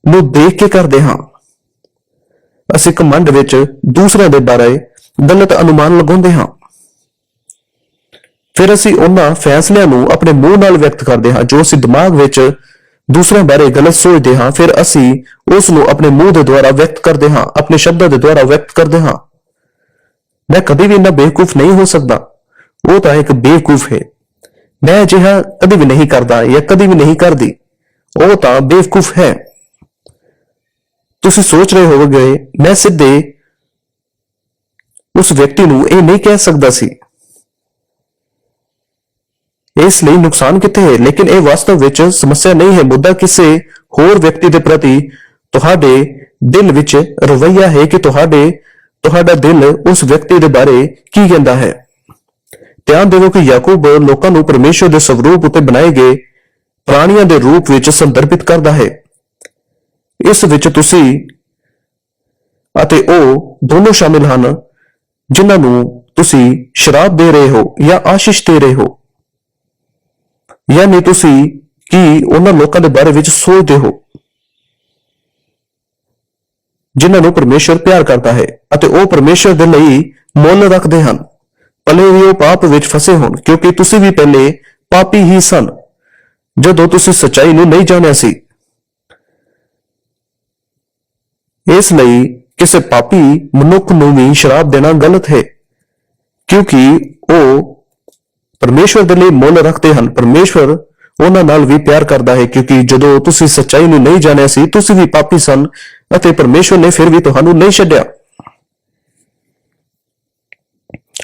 ਨੂੰ ਦੇਖ ਕੇ ਕਰਦੇ ਹਾਂ। ਅਸੀਂ ਘਮੰਡ ਵਿੱਚ ਦੂਸਰਿਆਂ ਦੇ ਬਾਰੇ ਗਲਤ ਅਨੁਮਾਨ ਲਗਾਉਂਦੇ ਹਾਂ। ਫਿਰ ਅਸੀਂ ਉਹਨਾਂ ਫੈਸਲਿਆਂ ਨੂੰ ਆਪਣੇ ਮੂੰਹ ਨਾਲ ਵਿਅਕਤ ਕਰਦੇ ਹਾਂ ਜੋ ਅਸੀਂ ਦਿਮਾਗ ਵਿੱਚ ਦੂਸਰਿਆਂ ਬਾਰੇ ਗਲਤ ਸੋਚਦੇ ਹਾਂ, ਫਿਰ ਅਸੀਂ ਉਸ ਨੂੰ ਆਪਣੇ ਮੂੰਹ ਦੇ ਦੁਆਰਾ ਵਿਅਕਤ ਕਰਦੇ ਹਾਂ, ਆਪਣੇ ਸ਼ਬਦਾਂ ਦੇ ਦੁਆਰਾ ਵਿਅਕਤ ਕਰਦੇ ਹਾਂ। ਮੈਂ ਕਦੇ ਵੀ ਇੰਨਾ ਬੇਵਕੂਫ ਨਹੀਂ ਹੋ ਸਕਦਾ। ਉਹ ਤਾਂ ਇੱਕ ਬੇਵਕੂਫ ਹੈ। ਮੈਂ ਅਜਿਹਾ ਕਦੇ ਵੀ ਨਹੀਂ ਕਰਦਾ ਜਾਂ ਕਦੇ ਵੀ ਨਹੀਂ ਕਰਦੀ। ਉਹ ਤਾਂ ਬੇਵਕੂਫ ਹੈ। ਤੁਸੀਂ ਸੋਚ ਰਹੇ ਹੋਵੋਗੇ, ਮੈਂ ਸਿੱਧੇ ਉਸ ਵਿਅਕਤੀ ਨੂੰ ਇਹ ਨਹੀਂ ਕਹਿ ਸਕਦਾ ਸੀ। ਇਸ ਲਈ ਨੁਕਸਾਨ ਕਿੱਥੇ ਹੈ? ਲੇਕਿਨ ਇਹ ਵਾਸਤਵ ਵਿੱਚ ਸਮੱਸਿਆ ਨਹੀਂ ਹੈ। ਮੁੱਦਾ ਕਿਸੇ ਹੋਰ ਵਿਅਕਤੀ ਦੇ ਪ੍ਰਤੀ ਤੁਹਾਡੇ ਦਿਲ ਵਿੱਚ ਰਵੱਈਆ ਹੈ ਕਿ ਤੁਹਾਡੇ, ਤੁਹਾਡਾ ਦਿਲ ਉਸ ਵਿਅਕਤੀ ਦੇ ਬਾਰੇ ਕੀ ਕਹਿੰਦਾ ਹੈ। ਧਿਆਨ ਦਿਓ ਕਿ ਯਾਕੂਬ ਲੋਕਾਂ ਨੂੰ ਪਰਮੇਸ਼ਰ ਦੇ ਸਵਰੂਪ ਉੱਤੇ ਬਣਾਏ ਗਏ ਪ੍ਰਾਣੀਆਂ ਦੇ ਰੂਪ ਵਿੱਚ ਸੰਦਰਭਿਤ ਕਰਦਾ ਹੈ। ਇਸ ਵਿੱਚ ਤੁਸੀਂ ਅਤੇ ਉਹ ਦੋਨੋਂ ਸ਼ਾਮਿਲ ਹਨ ਜਿਨ੍ਹਾਂ ਨੂੰ ਤੁਸੀਂ ਸ਼ਰਾਬ ਦੇ ਰਹੇ ਹੋ ਜਾਂ ਆਸ਼ੀਸ਼ ਦੇ ਰਹੇ ਹੋ। ਯਾਨੀ ਤੁਸੀਂ ਕੀ ਉਹਨਾਂ ਲੋਕਾਂ ਦੇ ਬਾਰੇ ਵਿੱਚ ਸੋਚਦੇ ਹੋ? ਜਿਨ੍ਹਾਂ ਨੂੰ ਪਰਮੇਸ਼ਰ ਪਿਆਰ ਕਰਦਾ ਹੈ ਅਤੇ ਉਹ ਪਰਮੇਸ਼ਰ ਦੇ ਲਈ ਮੁੱਲ ਰੱਖਦੇ ਹਨ। ਭਲੇ ਵੀ ਉਹ ਪਾਪ ਵਿੱਚ ਫਸੇ ਹੋਣ, ਕਿਉਂਕਿ ਤੁਸੀਂ ਵੀ ਪਹਿਲੇ ਪਾਪੀ ਹੀ ਸਨ, ਜਦੋਂ ਤੁਸੀਂ ਸੱਚਾਈ ਨੂੰ ਨਹੀਂ ਜਾਣਿਆ ਸੀ। ਇਸ ਲਈ ਕਿਸੇ ਪਾਪੀ ਮਨੁੱਖ ਨੂੰ ਵੀ ਸ਼ਰਾਬ ਦੇਣਾ ਗਲਤ ਹੈ, ਕਿਉਂਕਿ ਉਹ ਪਰਮੇਸ਼ਵਰ ਦੇ ਲਈ ਮੁੱਲ ਰੱਖਦੇ ਹਨ। ਪਰਮੇਸ਼ਵਰ ਉਹਨਾਂ ਨਾਲ ਵੀ ਪਿਆਰ ਕਰਦਾ ਹੈ, ਕਿਉਂਕਿ ਜਦੋਂ ਤੁਸੀਂ ਸੱਚਾਈ ਨੂੰ ਨਹੀਂ ਜਾਣਿਆ ਸੀ, ਤੁਸੀਂ ਵੀ ਪਾਪੀ ਸਨ ਅਤੇ ਪਰਮੇਸ਼ਵਰ ਨੇ ਫਿਰ ਵੀ ਤੁਹਾਨੂੰ ਨਹੀਂ ਛੱਡਿਆ।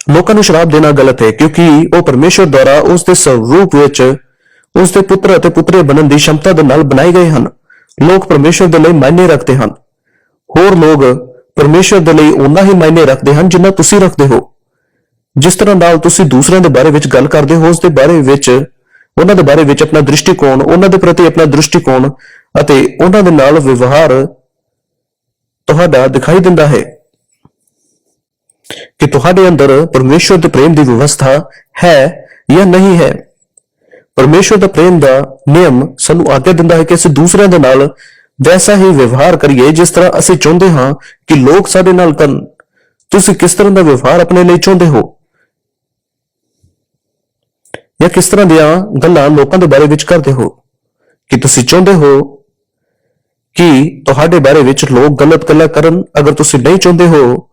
ਲੋਕਾਂ ਨੂੰ ਸ਼ਰਾਬ ਦੇਣਾ ਗਲਤ ਹੈ, ਕਿਉਂਕਿ ਉਹ ਪਰਮੇਸ਼ਵਰ ਦੁਆਰਾ ਉਸ ਦੇ ਸਰੂਪ ਵਿੱਚ ਉਸ ਦੇ ਪੁੱਤਰ ਅਤੇ ਪੁੱਤਰੇ ਬਣਨ ਦੀ ਸ਼ਮਤਾ ਦੇ ਨਾਲ ਬਣਾਏ ਗਏ ਹਨ। ਲੋਕ ਪਰਮੇਸ਼ਵਰ ਦੇ ਲਈ ਮਾਇਨੇ ਰੱਖਦੇ ਹਨ। ਹੋਰ ਲੋਕ ਪਰਮੇਸ਼ਵਰ ਦੇ ਲਈ ਉਹਨਾਂ ਹੀ ਮਾਇਨੇ ਰੱਖਦੇ ਹਨ ਜਿੰਨਾ ਤੁਸੀਂ ਰੱਖਦੇ ਹੋ। ਜਿਸ ਤਰ੍ਹਾਂ ਨਾਲ ਤੁਸੀਂ ਦੂਸਰਿਆਂ ਦੇ ਬਾਰੇ ਵਿੱਚ ਗੱਲ ਕਰਦੇ ਹੋ, ਉਸ ਦੇ ਬਾਰੇ ਵਿੱਚ, ਉਹਨਾਂ ਦੇ ਬਾਰੇ ਵਿੱਚ ਆਪਣਾ ਦ੍ਰਿਸ਼ਟੀਕੋਣ, ਉਹਨਾਂ ਦੇ ਪ੍ਰਤੀ ਆਪਣਾ ਦ੍ਰਿਸ਼ਟੀਕੋਣ ਅਤੇ ਉਹਨਾਂ ਦੇ ਨਾਲ ਵਿਵਹਾਰ ਤੁਹਾਡਾ ਦਿਖਾਈ ਦਿੰਦਾ ਹੈ ਕਿ ਤੁਹਾਡੇ ਅੰਦਰ ਪਰਮੇਸ਼ਵਰ ਦੇ ਪ੍ਰੇਮ ਦੀ ਵਿਵਸਥਾ ਹੈ ਜਾਂ ਨਹੀਂ ਹੈ। ਪਰਮੇਸ਼ਵਰ ਦਾ ਪ੍ਰੇਮ ਦਾ ਨਿਯਮ ਸਾਨੂੰ ਆਗਿਆ ਦਿੰਦਾ ਹੈ ਕਿ ਅਸੀਂ ਦੂਸਰਿਆਂ ਦੇ ਨਾਲ ਵੈਸਾ ਹੀ ਵਿਵਹਾਰ ਕਰੀਏ, ਜਿਸ ਤਰ੍ਹਾਂ ਅਸੀਂ ਚਾਹੁੰਦੇ ਹਾਂ ਕਿ ਲੋਕ ਸਾਡੇ ਨਾਲ ਕਰਨ। ਤੁਸੀਂ ਕਿਸ ਤਰ੍ਹਾਂ ਦਾ ਵਿਵਹਾਰ ਆਪਣੇ ਲਈ ਚਾਹੁੰਦੇ ਹੋ? ਜਾਂ ਕਿਸ ਤਰ੍ਹਾਂ ਦੀਆਂ ਗੱਲਾਂ ਲੋਕਾਂ ਦੇ ਬਾਰੇ ਵਿੱਚ ਕਰਦੇ ਹੋ? ਕਿ ਤੁਸੀਂ ਚਾਹੁੰਦੇ ਹੋ ਕਿ ਤੁਹਾਡੇ ਬਾਰੇ ਵਿੱਚ ਲੋਕ ਗਲਤ ਗੱਲਾਂ ਕਰਨ? ਅਗਰ ਤੁਸੀਂ ਨਹੀਂ ਚਾਹੁੰਦੇ ਹੋ,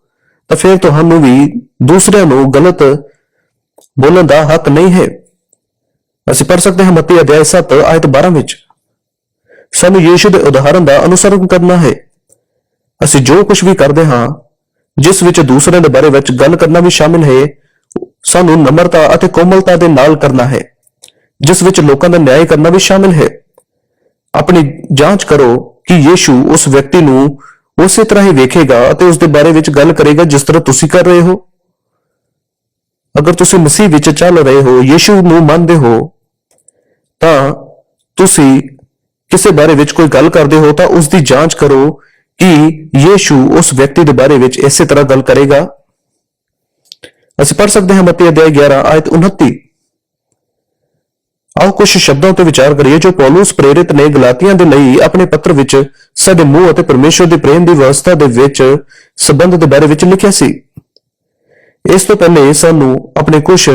ਤਾਂ ਫਿਰ ਤੁਹਾਨੂੰ ਵੀ ਦੂਸਰਿਆਂ ਨੂੰ ਗਲਤ ਬੋਲਣ ਦਾ ਹੱਕ ਨਹੀਂ ਹੈ। ਅਸੀਂ ਪੜ੍ਹ ਸਕਦੇ ਹਾਂ ਮੱਤੀ ਅਧਿਆਇ 7 ਆਇਤ 12 ਵਿੱਚ। ਸਾਨੂੰ ਯੀਸ਼ੂ ਦੇ ਉਦਾਹਰਣ ਦਾ ਅਨੁਸਰਣ ਕਰਨਾ ਹੈ। ਅਸੀਂ ਜੋ ਕੁਝ ਵੀ ਕਰਦੇ ਹਾਂ, ਜਿਸ ਵਿੱਚ ਦੂਸਰਿਆਂ ਦੇ ਬਾਰੇ ਵਿੱਚ ਗੱਲ ਕਰਨਾ ਵੀ ਸ਼ਾਮਿਲ ਹੈ ਸਾਨੂੰ ਨਮਰਤਾ ਅਤੇ ਕੋਮਲਤਾ ਦੇ ਨਾਲ ਕਰਨਾ ਹੈ, ਜਿਸ ਵਿੱਚ ਲੋਕਾਂ ਦਾ ਨਿਆਂ ਕਰਨਾ ਵੀ ਸ਼ਾਮਿਲ ਹੈ। ਆਪਣੀ ਜਾਂਚ ਕਰੋ ਕਿ ਯੀਸ਼ੂ ਉਸ ਵਿਅਕਤੀ ਨੂੰ ਉਸੇ ਤਰ੍ਹਾਂ ਹੀ ਵੇਖੇਗਾ ਅਤੇ ਉਸ ਦੇ ਬਾਰੇ ਵਿੱਚ ਗੱਲ ਕਰੇਗਾ ਜਿਸ ਤਰ੍ਹਾਂ ਤੁਸੀਂ ਕਰ ਰਹੇ ਹੋ। ਅਗਰ ਤੁਸੀਂ ਮਸੀਹ ਵਿੱਚ ਚੱਲ ਰਹੇ ਹੋ, ਯੀਸ਼ੂ ਨੂੰ ਮੰਨਦੇ ਹੋ, ਤਾਂ ਤੁਸੀਂ ਕਿਸੇ ਬਾਰੇ ਵਿੱਚ ਕੋਈ ਗੱਲ ਕਰਦੇ ਹੋ ਤਾਂ ਉਸ ਦੀ ਜਾਂਚ ਕਰੋ ਕਿ ਯੀਸ਼ੂ ਉਸ ਵਿਅਕਤੀ ਦੇ ਬਾਰੇ ਵਿੱਚ ਇਸੇ ਤਰ੍ਹਾਂ ਗੱਲ ਕਰੇਗਾ। ਅਸੀਂ ਪੜ੍ਹ ਸਕਦੇ ਹਾਂ ਮਤੀ ਅਧਿਆਇ 11 ਆਇਤ 29 ਆਓ ਕੁਝ ਸ਼ਬਦਾਂ ਤੇ ਵਿਚਾਰ ਕਰੀਏ ਜੋ ਪੌਲਸ ਪ੍ਰੇਰਿਤ ਨੇ ਗਲਾਤੀਆਂ ਦੇ ਲਈ ਆਪਣੇ ਪੱਤਰ ਵਿੱਚ ਸਾਡੇ ਮੂੰਹ ਅਤੇ ਪਰਮੇਸ਼ਰ ਦੇ ਪ੍ਰੇਮ ਦੀ ਵਿਵਸਥਾ ਦੇ ਵਿੱਚ ਸਬੰਧ ਦੇ ਬਾਰੇ ਵਿੱਚ ਲਿਖਿਆ ਸੀ। ਇਸ ਤੋਂ ਪਹਿਲੇ ਸਾਨੂੰ ਆਪਣੇ ਕੁਝ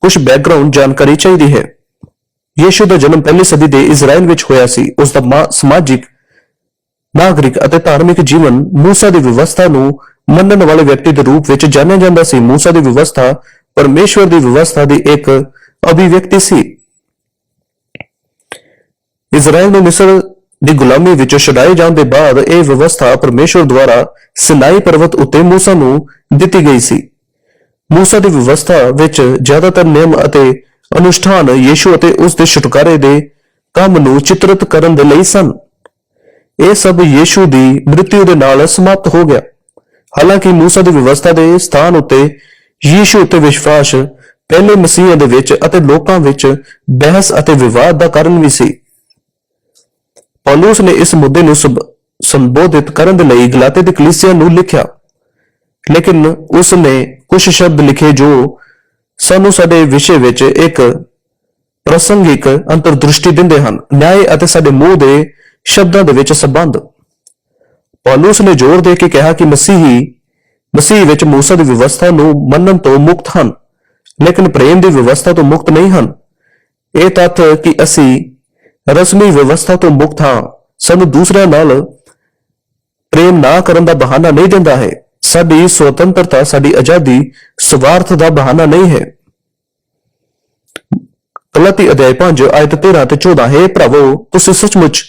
ਕੁਝ ਬੈਕਗ੍ਰਾਉਂਡ ਜਾਣਕਾਰੀ ਚਾਹੀਦੀ ਹੈ। ਯੀਸ਼ੂ ਦਾ ਜਨਮ ਪਹਿਲੀ ਸਦੀ ਦੇ ਇਜ਼ਰਾਈਲ ਵਿੱਚ ਹੋਇਆ ਸੀ। ਉਸ ਦਾ ਮਾ- ਸਮਾਜਿਕ, ਨਾਗਰਿਕ ਅਤੇ ਧਾਰਮਿਕ ਜੀਵਨ ਮੂਸਾ ਦੀ ਵਿਵਸਥਾ ਨੂੰ ਮੰਨਣ ਵਾਲੇ ਵਿਅਕਤੀ ਦੇ ਰੂਪ ਵਿੱਚ ਜਾਣਿਆ ਜਾਂਦਾ ਸੀ। ਮੂਸਾ ਦੀ ਵਿਵਸਥਾ ਪਰਮੇਸ਼ਵਰ ਦੀ ਵਿਵਸਥਾ ਦੀ ਇੱਕ ਅਭਿਵਿਅਕਤੀ ਸੀ। ਇਜ਼ਰਾਈਲ ਨੂੰ ਮਿਸਰ ਦੀ ਗੁਲਾਮੀ ਵਿੱਚੋਂ ਛੁਡਾਏ ਜਾਣ ਦੇ ਬਾਅਦ ਇਹ ਵਿਵਸਥਾ ਪਰਮੇਸ਼ਵਰ ਦੁਆਰਾ ਸਿਨਾਈ ਪਰਬਤ ਉੱਤੇ ਮੂਸਾ ਨੂੰ ਦਿੱਤੀ ਗਈ ਸੀ। ਮੂਸਾ ਦੀ ਵਿਵਸਥਾ ਵਿੱਚ ਜ਼ਿਆਦਾਤਰ ਨਿਯਮ ਅਤੇ ਅਨੁਸ਼ਠਾਨ ਯੀਸ਼ੂ ਅਤੇ ਉਸ ਦੇ ਛੁਟਕਾਰੇ ਦੇ ਕੰਮ ਨੂੰ ਚਿਤਰਿਤ ਕਰਨ ਦੇ ਲਈ ਸਨ। ਇਹ ਸਭ ਯੀਸ਼ੂ ਦੀ ਮ੍ਰਿਤਿੂ ਦੇ ਨਾਲ ਸਮਾਪਤ ਹੋ ਗਿਆ। ਹਾਲਾਂਕਿ ਮੂਸਾ ਦੀ ਵਿਵਸਥਾ ਦੇ ਸਥਾਨ ਉੱਤੇ ਯੀਸ਼ੂ ਉੱਤੇ ਵਿਸ਼ਵਾਸ ਪਹਿਲੇ ਮਸੀਹਾਂ ਦੇ ਵਿੱਚ ਅਤੇ ਲੋਕਾਂ ਵਿੱਚ ਬਹਿਸ ਅਤੇ ਵਿਵਾਦ ਦਾ ਕਾਰਨ ਵੀ ਸੀ। ਪੌਲਸ ਨੇ ਇਸ ਮੁੱਦੇ ਨੂੰ ਸਬ- ਸੰਬੋਧਿਤ ਕਰਨ ਦੇ ਲਈ ਗਲਾਤੇ ਦੀ ਕਲੀਸਿਆ ਨੂੰ ਲਿਖਿਆ। ਲੇਕਿਨ ਉਸ ਨੇ ਕੁਝ ਸ਼ਬਦ ਲਿਖੇ ਜੋ ਸਾਨੂੰ ਸਾਡੇ ਵਿਸ਼ੇ ਵਿੱਚ ਇੱਕ ਪ੍ਰਸੰਗਿਕ ਅੰਤਰਦ੍ਰਿਸ਼ਟੀ ਦਿੰਦੇ ਹਨ। ਨਿਆਂ ਅਤੇ ਸਾਡੇ ਮੂੰਹ ਦੇ ਸ਼ਬਦਾਂ ਦੇ ਵਿੱਚ ਸੰਬੰਧ। ਪੌਲਸ ਨੇ ਜ਼ੋਰ ਦੇ ਕੇ ਕਿਹਾ ਕਿ ਮਸੀਹੀ, ਮਸੀਹ ਵਿੱਚ ਮੂਸਾ ਦੀ ਵਿਵਸਥਾ ਨੂੰ ਮੰਨਣ ਤੋਂ ਮੁਕਤ ਹਨ, ਲੇਕਿਨ ਪ੍ਰੇਮ ਦੀ ਵਿਵਸਥਾ ਤੋਂ ਮੁਕਤ ਨਹੀਂ ਹਨ। ਇਹ ਤੱਥ ਕਿ ਅਸੀਂ ਰਸਮੀ ਵਿਵਸਥਾ ਤੋਂ ਮੁਕਤ ਹਾਂ, ਸਾਨੂੰ ਦੂਸਰਿਆਂ ਨਾਲ ਪ੍ਰੇਮ ਨਾ ਕਰਨ ਦਾ ਬਹਾਨਾ ਨਹੀਂ ਦਿੰਦਾ ਹੈ। ਸਾਡੀ ਸੁਤੰਤਰਤਾ, ਸਾਡੀ ਆਜ਼ਾਦੀ ਸਵਾਰਥ ਦਾ ਬਹਾਨਾ ਨਹੀਂ ਹੈ। ਗਲਤੀ ਅਧਿਆਇ 5 ਆਇਤ 13 ਤੇ 14 ਹੈ ਭਰਾਵੋ ਤੁਸੀਂ ਸੱਚਮੁੱਚ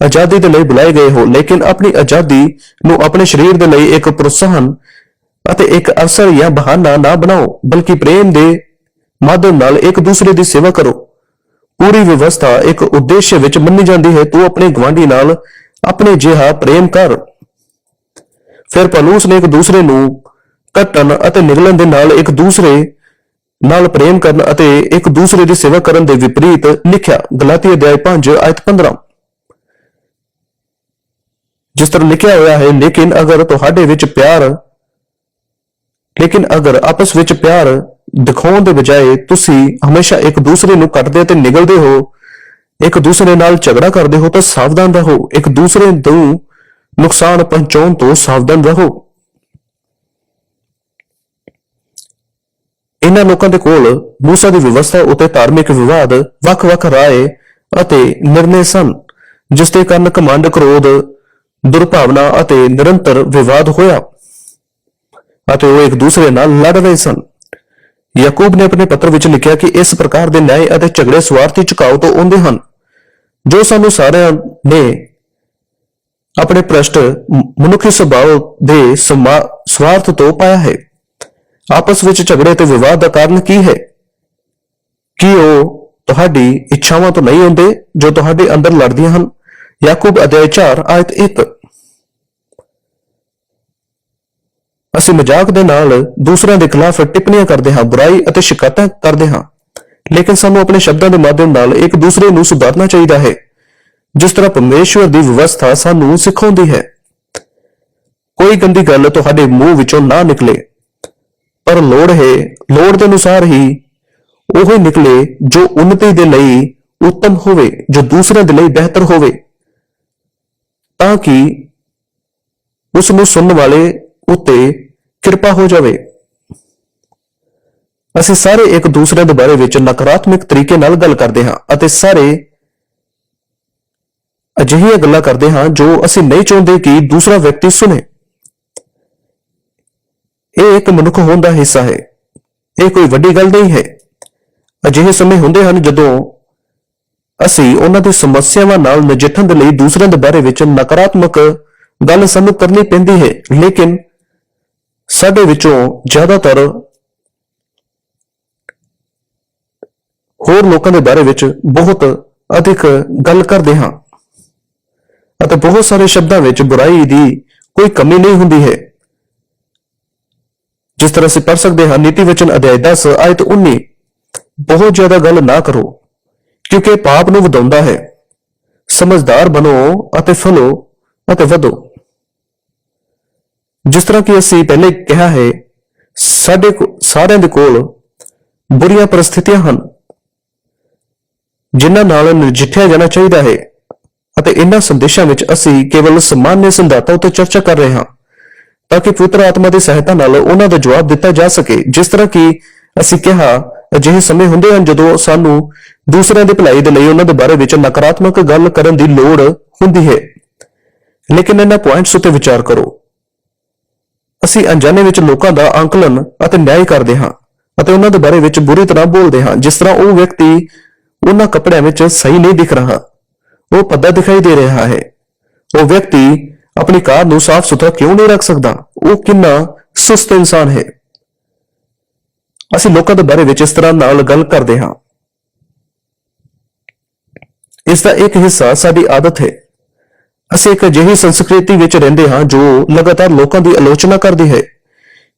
ਆਜ਼ਾਦੀ ਦੇ ਲਈ ਬੁਲਾਏ ਗਏ ਹੋ, ਲੇਕਿਨ ਆਪਣੀ ਆਜ਼ਾਦੀ ਨੂੰ ਆਪਣੇ ਸਰੀਰ ਦੇ ਲਈ ਇੱਕ ਪ੍ਰੋਤਸਾਹਨ ਅਤੇ ਇੱਕ ਅਵਸਰ ਜਾਂ ਬਹਾਨਾ ਨਾ ਬਣਾਓ, ਬਲਕਿ ਪ੍ਰੇਮ ਦੇ ਮਾਧਿਅਮ ਨਾਲ ਇੱਕ ਦੂਸਰੇ ਦੀ ਸੇਵਾ ਕਰੋ। ਪੂਰੀ ਵਿਵਸਥਾ ਇੱਕ ਉਦੇਸ਼ ਵਿੱਚ ਮੰਨੀ ਜਾਂਦੀ ਹੈ, ਤੂੰ ਆਪਣੇ ਗਵਾਂਢੀ ਨਾਲ ਆਪਣੇ ਜਿਹਾ ਪ੍ਰੇਮ ਕਰ। ਫਿਰ ਪਲੂਸ ਨੇ ਇੱਕ ਦੂਸਰੇ ਨੂੰ ਕੱਟਣ ਅਤੇ ਨਿਗਲਣ ਦੇ ਨਾਲ ਇੱਕ ਦੂਸਰੇ ਨਾਲ ਪ੍ਰੇਮ ਕਰਨ ਅਤੇ ਇੱਕ ਦੂਸਰੇ ਦੀ ਸੇਵਾ ਕਰਨ ਦੇ ਵਿਪਰੀਤ ਲਿਖਿਆ। ਗਲਾਤੀ ਅਧਿਆਇ 5 ਆਇਤ 15 ਜਿਸ ਤਰ੍ਹਾਂ ਲਿਖਿਆ ਹੋਇਆ ਹੈ, ਲੇਕਿਨ ਅਗਰ ਤੁਹਾਡੇ ਵਿੱਚ ਪਿਆਰ, ਲੇਕਿਨ ਅਗਰ ਆਪਸ ਵਿੱਚ ਪਿਆਰ ਦਿਖਾਉਣ ਦੇ ਬਜਾਏ ਤੁਸੀਂ ਹਮੇਸ਼ਾ ਇੱਕ ਦੂਸਰੇ ਨੂੰ ਕੱਟਦੇ ਤੇ ਨਿਗਲਦੇ ਹੋ, ਇੱਕ ਦੂਸਰੇ ਨਾਲ ਝਗੜਾ ਕਰਦੇ ਹੋ ਤਾਂ ਸਾਵਧਾਨ ਰਹੋ। ਇੱਕ ਦੂਸਰੇ ਨੂੰ ਨੁਕਸਾਨ ਪਹੁੰਚਾਉਣ ਤੋਂ ਸਾਵਧਾਨ ਰਹੋ। ਇਹਨਾਂ ਲੋਕਾਂ ਦੇ ਕੋਲ ਮੂਸਾ ਦੀ ਵਿਵਸਥਾ ਉਤੇ ਧਾਰਮਿਕ ਵਿਵਾਦ ਵੱਖ-ਵੱਖ ਰਾਏ ਅਤੇ ਨਿਰਣੇ ਸਨ, ਜਿਸ ਦੇ ਕਾਰਨ ਕਮੰਡ ਕ੍ਰੋਧ ਦੁਰਭਾਵਨਾ ਅਤੇ ਨਿਰੰਤਰ ਵਿਵਾਦ ਹੋਇਆ ਅਤੇ ਉਹ ਇੱਕ ਦੂਸਰੇ ਨਾਲ ਲੜ ਰਹੇ ਸਨ। ਯਾਕੂਬ ਨੇ ਆਪਣੇ ਪੱਤਰ ਵਿੱਚ ਲਿਖਿਆ ਕਿ ਇਸ ਪ੍ਰਕਾਰ ਦੇ ਨਿਆਂ ਅਤੇ ਝਗੜੇ ਸਵਾਰਥੀ ਝੁਕਾਓ ਤੋਂ ਆਉਂਦੇ ਹਨ, ਜੋ ਸਾਨੂੰ ਸਾਰਿਆਂ ਨੇ ਆਪਣੇ ਭ੍ਰਸ਼ਟ ਮਨੁੱਖੀ ਸੁਭਾਅ ਦੇ ਸਮਾ- ਸਵਾਰਥ ਤੋਂ ਪਾਇਆ ਹੈ। ਆਪਸ ਵਿੱਚ ਝਗੜੇ ਤੇ ਵਿਵਾਦ ਦਾ ਕਾਰਨ ਕੀ ਹੈ? ਕਿ ਉਹ ਤੁਹਾਡੀ ਇੱਛਾਵਾਂ ਤੋਂ ਨਹੀਂ ਹੁੰਦੇ ਜੋ ਤੁਹਾਡੇ ਅੰਦਰ ਲੜਦੀਆਂ ਹਨ? ਯਾਕੂਬ ਅਧਿਆਚਾਰ ਆਇਤ 1 ਅਸੀਂ ਮਜ਼ਾਕ ਦੇ ਨਾਲ ਦੂਸਰਿਆਂ ਦੇ ਖਿਲਾਫ ਟਿੱਪਣੀਆਂ ਕਰਦੇ ਹਾਂ, ਬੁਰਾਈ ਅਤੇ ਸ਼ਿਕਾਇਤਾਂ ਕਰਦੇ ਹਾਂ। ਲੇਕਿਨ ਸਾਨੂੰ ਆਪਣੇ ਸ਼ਬਦਾਂ ਦੇ ਮਾਧਿਅਮ ਨਾਲ ਇੱਕ ਦੂਸਰੇ ਨੂੰ ਸੁਧਾਰਨਾ ਚਾਹੀਦਾ ਹੈ। ਜਿਸ ਤਰ੍ਹਾਂ ਪਰਮੇਸ਼ਵਰ ਦੀ ਵਿਵਸਥਾ ਸਾਨੂੰ ਸਿਖਾਉਂਦੀ ਹੈ। ਕੋਈ ਗੰਦੀ ਗੱਲ ਤੁਹਾਡੇ ਮੂੰਹ ਵਿੱਚੋਂ ਨਾ ਨਿਕਲੇ। ਪਰ ਲੋੜ ਹੈ, ਲੋੜ ਦੇ ਅਨੁਸਾਰ ਹੀ ਉਹ ਨਿਕਲੇ ਜੋ ਉન્નਤੀ ਦੇ ਲਈ ਉੱਤਮ ਹੋਵੇ, ਜੋ ਦੂਸਰਿਆਂ ਦੇ ਲਈ ਬਿਹਤਰ ਹੋਵੇ। ਤਾਂ ਕਿ ਉਸ ਨੂੰ ਸੁਣਨ ਵਾਲੇ ਉੱਤੇ ਕਿਰਪਾ ਹੋ ਜਾਵੇ। ਅਸੀਂ ਸਾਰੇ ਇੱਕ ਦੂਸਰੇ ਦੇ ਬਾਰੇ ਵਿੱਚ ਨਕਾਰਾਤਮਕ ਤਰੀਕੇ ਨਾਲ ਗੱਲ ਕਰਦੇ ਹਾਂ ਅਤੇ ਸਾਰੇ ਅਜਿਹੀਆਂ ਗੱਲਾਂ ਕਰਦੇ ਹਾਂ ਜੋ ਅਸੀਂ ਨਹੀਂ ਚਾਹੁੰਦੇ ਕਿ ਦੂਸਰਾ ਵਿਅਕਤੀ ਸੁਣੇ। ਇਹ ਇੱਕ ਮਨੁੱਖ ਹੋਣ ਦਾ ਹਿੱਸਾ ਹੈ। ਇਹ ਕੋਈ ਵੱਡੀ ਗੱਲ ਨਹੀਂ ਹੈ। ਅਜਿਹੇ ਸਮੇਂ ਹੁੰਦੇ ਹਨ ਜਦੋਂ ਅਸੀਂ ਉਹਨਾਂ ਦੀ ਸਮੱਸਿਆਵਾਂ ਨਾਲ ਨਜਿੱਠਣ ਦੇ ਲਈ ਦੂਸਰਿਆਂ ਦੇ ਬਾਰੇ ਵਿੱਚ ਨਕਾਰਾਤਮਕ ਗੱਲ ਸਾਨੂੰ ਕਰਨੀ ਪੈਂਦੀ ਹੈ। ਲੇਕਿਨ ਸਾਡੇ ਵਿੱਚੋਂ ਜ਼ਿਆਦਾਤਰ ਹੋਰ ਲੋਕਾਂ ਦੇ ਬਾਰੇ ਵਿੱਚ ਬਹੁਤ ਅਧਿਕ ਗੱਲ ਕਰਦੇ ਹਾਂ ਅਤੇ ਬਹੁਤ ਸਾਰੇ ਸ਼ਬਦਾਂ ਵਿੱਚ ਬੁਰਾਈ ਦੀ ਕੋਈ ਕਮੀ ਨਹੀਂ ਹੁੰਦੀ ਹੈ। ਜਿਸ ਤਰ੍ਹਾਂ ਅਸੀਂ ਪੜ੍ਹ ਸਕਦੇ ਹਾਂ, ਨੀਤੀ ਵਚਨ ਅਧਿਆਇ 10 ਆਇਤ 19 ਬਹੁਤ ਜ਼ਿਆਦਾ ਗੱਲ ਨਾ ਕਰੋ। ਕਿਉਂਕਿ ਪਾਪ ਨੂੰ ਵਧਾਉਂਦਾ ਹੈ। ਸਮਝਦਾਰ ਬਣੋ ਅਤੇ ਫਲੋ ਅਤੇ ਵਧੋ। ਜਿਸ ਤਰ੍ਹਾਂ ਕਿ ਅਸੀਂ ਪਹਿਲੇ ਕਿਹਾ ਹੈ, ਸਾਡੇ ਸਾਰਿਆਂ ਦੇ ਕੋਲ ਬੁਰੀਆਂ ਪਰਿਸਥਿਤੀਆਂ ਹਨ, ਜਿਨ੍ਹਾਂ ਨਾਲ ਨਜਿੱਠਿਆ ਜਾਣਾ ਚਾਹੀਦਾ ਹੈ ਅਤੇ ਇਹਨਾਂ ਸੰਦੇਸ਼ਾਂ ਵਿੱਚ ਅਸੀਂ ਕੇਵਲ ਸਮਾਨਯ ਸਿਧਾਂਤਾਂ ਉੱਤੇ ਚਰਚਾ ਕਰ ਰਹੇ ਹਾਂ ਤਾਂ ਕਿ ਪਵਿੱਤਰ ਆਤਮਾ ਦੀ ਸਹਾਇਤਾ ਨਾਲ ਉਹਨਾਂ ਦਾ ਜਵਾਬ ਦਿੱਤਾ ਜਾ ਸਕੇ। ਜਿਸ ਤਰ੍ਹਾਂ ਕਿ ਅਸੀਂ ਕਿਹਾ ਅਜਿਹੇ ਸਮੇਂ ਹੁੰਦੇ ਹਨ ਜਦੋਂ ਸਾਨੂੰ ਦੂਸਰਿਆਂ ਦੀ ਭਲਾਈ ਦੇ ਲਈ ਉਹਨਾਂ ਦੇ ਬਾਰੇ ਵਿੱਚ ਨਕਾਰਾਤਮਕ ਗੱਲ ਕਰਨ ਦੀ ਲੋੜ ਹੁੰਦੀ ਹੈ। ਲੇਕਿਨ ਇਹਨਾਂ ਪੁਆਇੰਟਸ ਉੱਤੇ ਵਿਚਾਰ ਕਰੋ। ਅਸੀਂ ਅਣਜਾਣੇ ਵਿੱਚ ਲੋਕਾਂ ਦਾ ਅੰਕਲਨ ਅਤੇ ਨਿਆਂ ਕਰਦੇ ਹਾਂ ਅਤੇ ਉਹਨਾਂ ਦੇ ਬਾਰੇ ਵਿੱਚ ਬੁਰੀ ਤਰ੍ਹਾਂ ਬੋਲਦੇ ਹਾਂ, ਜਿਸ ਤਰ੍ਹਾਂ ਉਹ ਵਿਅਕਤੀ ਉਹਨਾਂ ਕੱਪੜਿਆਂ ਵਿੱਚ ਸਹੀ ਨਹੀਂ ਦਿਖ ਰਿਹਾ। ਉਹ ਪੱਦਾ ਦਿਖਾਈ ਦੇ ਰਿਹਾ ਹੈ। ਉਹ ਵਿਅਕਤੀ ਆਪਣੀ ਕਾਰ ਨੂੰ ਸਾਫ਼ ਸੁਥਰਾ ਕਿਉਂ ਨਹੀਂ ਰੱਖ ਸਕਦਾ? ਉਹ ਕਿੰਨਾ ਸੁਸਤ ਇਨਸਾਨ ਹੈ। ਅਸੀਂ ਲੋਕਾਂ ਦੇ ਬਾਰੇ ਵਿੱਚ ਇਸ ਤਰ੍ਹਾਂ ਨਾਲ ਗੱਲ ਕਰਦੇ ਹਾਂ। ਇਸ ਦਾ ਇੱਕ ਹਿੱਸਾ ਸਾਡੀ ਆਦਤ ਹੈ। ਅਸੀਂ ਇੱਕ ਅਜਿਹੀ ਸੰਸਕ੍ਰਿਤੀ ਵਿੱਚ ਰਹਿੰਦੇ ਹਾਂ ਜੋ ਲਗਾਤਾਰ ਲੋਕਾਂ ਦੀ ਆਲੋਚਨਾ ਕਰਦੀ ਹੈ।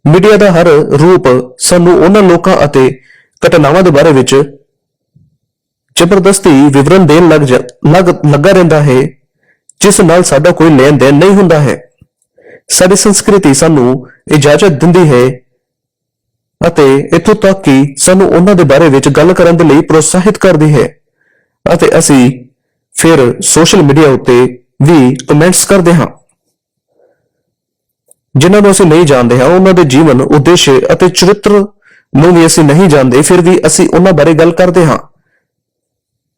ਮੀਡੀਆ ਦਾ ਹਰ ਰੂਪ ਸਾਨੂੰ ਉਹਨਾਂ ਲੋਕਾਂ ਅਤੇ ਘਟਨਾਵਾਂ ਦੇ ਬਾਰੇ ਵਿੱਚ ਜ਼ਬਰਦਸਤੀ ਵਿਵਰਣ ਦੇਣ ਲੱਗ ਜਾ- ਲੱਗ ਲੱਗਾ ਰਹਿੰਦਾ ਹੈ, ਜਿਸ ਨਾਲ ਸਾਡਾ ਕੋਈ ਲੈਣ ਦੇਣ ਨਹੀਂ ਹੁੰਦਾ ਹੈ। ਸਾਡੀ ਸੰਸਕ੍ਰਿਤੀ ਸਾਨੂੰ ਇਜਾਜ਼ਤ ਦਿੰਦੀ ਹੈ ਅਤੇ ਇੱਥੋਂ ਤੱਕ ਕਿ ਸਾਨੂੰ ਉਹਨਾਂ ਦੇ ਬਾਰੇ ਵਿੱਚ ਗੱਲ ਕਰਨ ਦੇ ਲਈ ਪ੍ਰੋਤਸਾਹਿਤ ਕਰਦੀ ਹੈ। ਅਤੇ ਅਸੀਂ ਫਿਰ ਸੋਸ਼ਲ ਮੀਡੀਆ ਉੱਤੇ ਵੀ ਕਮੈਂਟਸ ਕਰਦੇ ਹਾਂ। ਜਿਨ੍ਹਾਂ ਨੂੰ ਅਸੀਂ ਨਹੀਂ ਜਾਣਦੇ ਹਾਂ, ਉਹਨਾਂ ਦੇ ਜੀਵਨ, ਉਦੇਸ਼ ਅਤੇ ਚਰਿੱਤਰ ਨੂੰ ਵੀ ਅਸੀਂ ਨਹੀਂ ਜਾਣਦੇ, ਫਿਰ ਵੀ ਅਸੀਂ ਉਹਨਾਂ ਬਾਰੇ ਗੱਲ ਕਰਦੇ ਹਾਂ।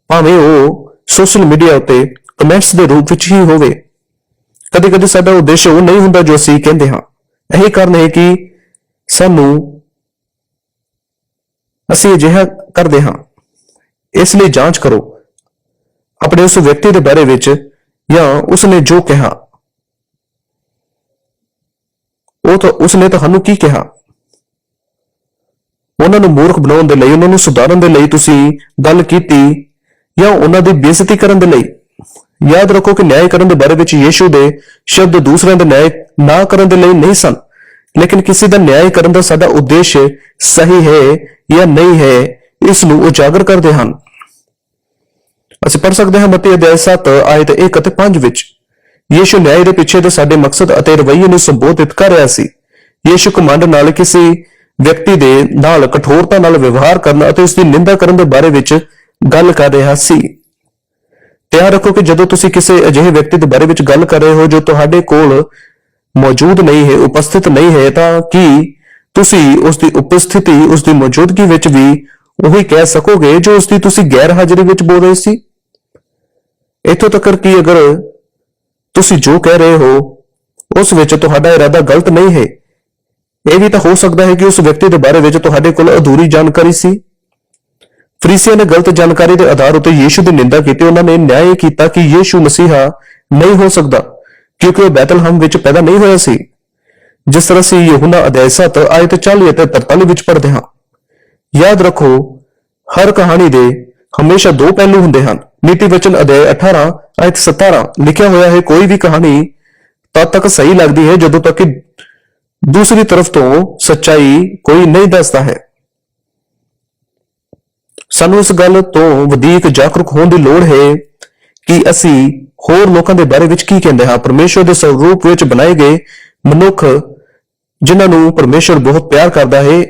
ਭਾਵੇਂ ਉਹ ਸੋਸ਼ਲ ਮੀਡੀਆ ਉੱਤੇ ਕਮੈਂਟਸ ਦੇ ਰੂਪ ਵਿੱਚ ਹੀ ਹੋਵੇ। ਕਦੇ ਕਦੇ ਸਾਡਾ ਉਦੇਸ਼ ਉਹ ਨਹੀਂ ਹੁੰਦਾ ਜੋ ਅਸੀਂ ਕਹਿੰਦੇ ਹਾਂ। ਇਹੀ ਕਾਰਨ ਹੈ ਕਿ ਸਾਨੂੰ ਅਸੀਂ ਅਜਿਹਾ ਕਰਦੇ ਹਾਂ। ਇਸ ਲਈ ਜਾਂਚ ਕਰੋ। ਆਪਣੇ ਉਸ ਵਿਅਕਤੀ ਦੇ ਬਾਰੇ ਵਿੱਚ ਜਾਂ ਉਸਨੇ ਜੋ ਕਿਹਾ। ਉਹ ਤਾਂ ਉਸਨੇ ਤੁਹਾਨੂੰ ਕੀ ਕਿਹਾ? ਉਹਨਾਂ ਨੂੰ ਮੂਰਖ ਬਣਾਉਣ ਦੇ ਲਈ, ਉਹਨਾਂ ਨੂੰ ਸੁਧਾਰਨ ਦੇ ਲਈ ਤੁਸੀਂ ਗੱਲ ਕੀਤੀ ਜਾਂ ਉਹਨਾਂ ਦੀ ਬੇਇੱਜ਼ਤੀ ਕਰਨ ਦੇ ਲਈ? ਯਾਦ ਰੱਖੋ ਕਿ ਨਿਆਂ ਕਰਨ ਦੇ ਬਾਰੇ ਵਿੱਚ ਯੀਸ਼ੂ ਦੇ ਸ਼ਬਦ ਦੂਸਰਿਆਂ ਦਾ ਨਿਆਂ ਨਾ ਕਰਨ ਦੇ ਲਈ ਨਹੀਂ ਸਨ। ਲੇਕਿਨ ਕਿਸੇ ਦਾ ਨਿਆਂ ਕਰਨ ਦਾ ਸਾਡਾ ਉਦੇਸ਼ ਸਹੀ ਹੈ ਜਾਂ ਨਹੀਂ ਹੈ, ਇਸ ਨੂੰ ਉਜਾਗਰ ਕਰਦੇ ਹਨ। ਅਸੀਂ ਪੜ ਸਕਦੇ ਹਾਂ ਮਤੀ ਅਧਿਆਇ 7 ਆਇਤ 1 ਅਤੇ 5 ਵਿੱਚ, ਯੀਸ਼ੂ ਨਿਆਂ ਦੇ ਪਿੱਛੇ ਦੇ ਸਾਡੇ ਮਕਸਦ ਅਤੇ ਰਵੱਈਏ ਨੂੰ ਸੰਬੋਧਿਤ ਕਰ ਰਿਹਾ ਸੀ। ਯੀਸ਼ੂ ਕਮਾਂਡ ਨਾਲ ਕਿਸੇ ਵਿਅਕਤੀ ਦੇ ਨਾਲ ਕਠੋਰਤਾ ਨਾਲ ਵਿਵਹਾਰ ਕਰਨ ਅਤੇ ਉਸ ਦੀ ਨਿੰਦਾ ਕਰਨ ਦੇ ਬਾਰੇ ਵਿੱਚ ਗੱਲ ਕਰ ਰਿਹਾ ਸੀ। ਧਿਆਨ ਰੱਖੋ ਕਿ ਜਦੋਂ ਤੁਸੀਂ ਕਿਸੇ ਅਜਿਹੇ ਵਿਅਕਤੀ ਦੇ ਬਾਰੇ ਵਿੱਚ ਗੱਲ ਕਰ ਰਹੇ ਹੋ ਜੋ ਤੁਹਾਡੇ ਕੋਲ ਮੌਜੂਦ ਨਹੀਂ ਹੈ, ਉਪਸਥਿਤ ਨਹੀਂ ਹੈ, ਤਾਂ ਕੀ ਤੁਸੀਂ ਉਸ ਦੀ ਉਪਸਥਿਤੀ ਉਸ ਦੀ ਮੌਜੂਦਗੀ ਵਿੱਚ ਵੀ ਉਹੀ ਕਹਿ ਸਕੋਗੇ ਜੋ ਉਸ ਦੀ ਤੁਸੀਂ ਗੈਰ ਹਾਜ਼ਰੀ ਵਿੱਚ ਬੋਲ ਰਹੇ ਸੀ? ਇੱਥੋਂ ਤੱਕ ਕਿ ਅਗਰ ਤੁਸੀਂ ਜੋ ਕਹਿ ਰਹੇ ਹੋ, ਉਸ ਵਿੱਚ ਤੁਹਾਡਾ ਇਰਾਦਾ ਗਲਤ ਨਹੀਂ ਹੈ। ਇਹ ਵੀ ਤਾਂ ਹੋ ਸਕਦਾ ਹੈ ਕਿ ਉਸ ਵਿਅਕਤੀ ਦੇ ਬਾਰੇ ਵਿੱਚ ਤੁਹਾਡੇ ਕੋਲ ਅਧੂਰੀ ਜਾਣਕਾਰੀ ਸੀ। ਫਰੀਸੀਆਂ ਨੇ ਗਲਤ ਜਾਣਕਾਰੀ ਦੇ ਆਧਾਰ ਉੱਤੇ ਯੀਸ਼ੂ ਦੀ ਨਿੰਦਾ ਕੀਤੀ, ਉਹਨਾਂ ਨੇ ਨਿਆਂ ਇਹ ਕੀਤਾ ਕਿ ਯੀਸ਼ੂ ਮਸੀਹਾ ਨਹੀਂ ਹੋ ਸਕਦਾ। ਕਿਉਂਕਿ ਉਹ ਬੈਤਲਹਮ ਵਿੱਚ ਪੈਦਾ ਨਹੀਂ ਹੋਇਆ ਸੀ। ਜਿਸ ਤਰ੍ਹਾਂ ਅਸੀਂ ਯਹੂਨਾ ਅਧਿਆਇ 7 ਆਇਤ 40 ਅਤੇ 43 ਵਿੱਚ ਪੜ੍ਹਦੇ ਹਾਂ। ਯਾਦ ਰੱਖੋ, ਹਰ ਕਹਾਣੀ ਦੇ ਹਮੇਸ਼ਾ ਦੋ ਪਹਿਲੂ ਹੁੰਦੇ ਹਨ। ਨੀਤੀ ਵਚਨ ਅਧਿਆਇ 18 ਆਇਤ 17 ਲਿਖਿਆ ਹੋਇਆ ਹੈ, ਕੋਈ ਵੀ ਕਹਾਣੀ ਤਦ ਤੱਕ ਸਹੀ ਲੱਗਦੀ ਹੈ ਜਦੋਂ ਤੱਕ ਕਿ ਦੂਸਰੀ ਤਰਫ ਤੋਂ ਸੱਚਾਈ ਕੋਈ ਨਹੀਂ ਦੱਸਦਾ ਹੈ। ਸਾਨੂੰ ਇਸ ਗੱਲ ਤੋਂ ਵਧੇਕ ਜਾਗਰੂਕ ਹੋਣ ਦੀ ਲੋੜ ਹੈ ਕਿ ਅਸੀਂ ਹੋਰ ਲੋਕਾਂ ਦੇ ਬਾਰੇ ਵਿੱਚ ਕੀ ਕਹਿੰਦੇ ਹਾਂ? ਪਰਮੇਸ਼ਵਰ ਦੇ ਸਰੂਪ ਵਿੱਚ ਬਣਾਏ ਗਏ ਮਨੁੱਖ ਜਿਨ੍ਹਾਂ ਨੂੰ ਪਰਮੇਸ਼ਵਰ ਬਹੁਤ ਪਿਆਰ ਕਰਦਾ ਹੈ,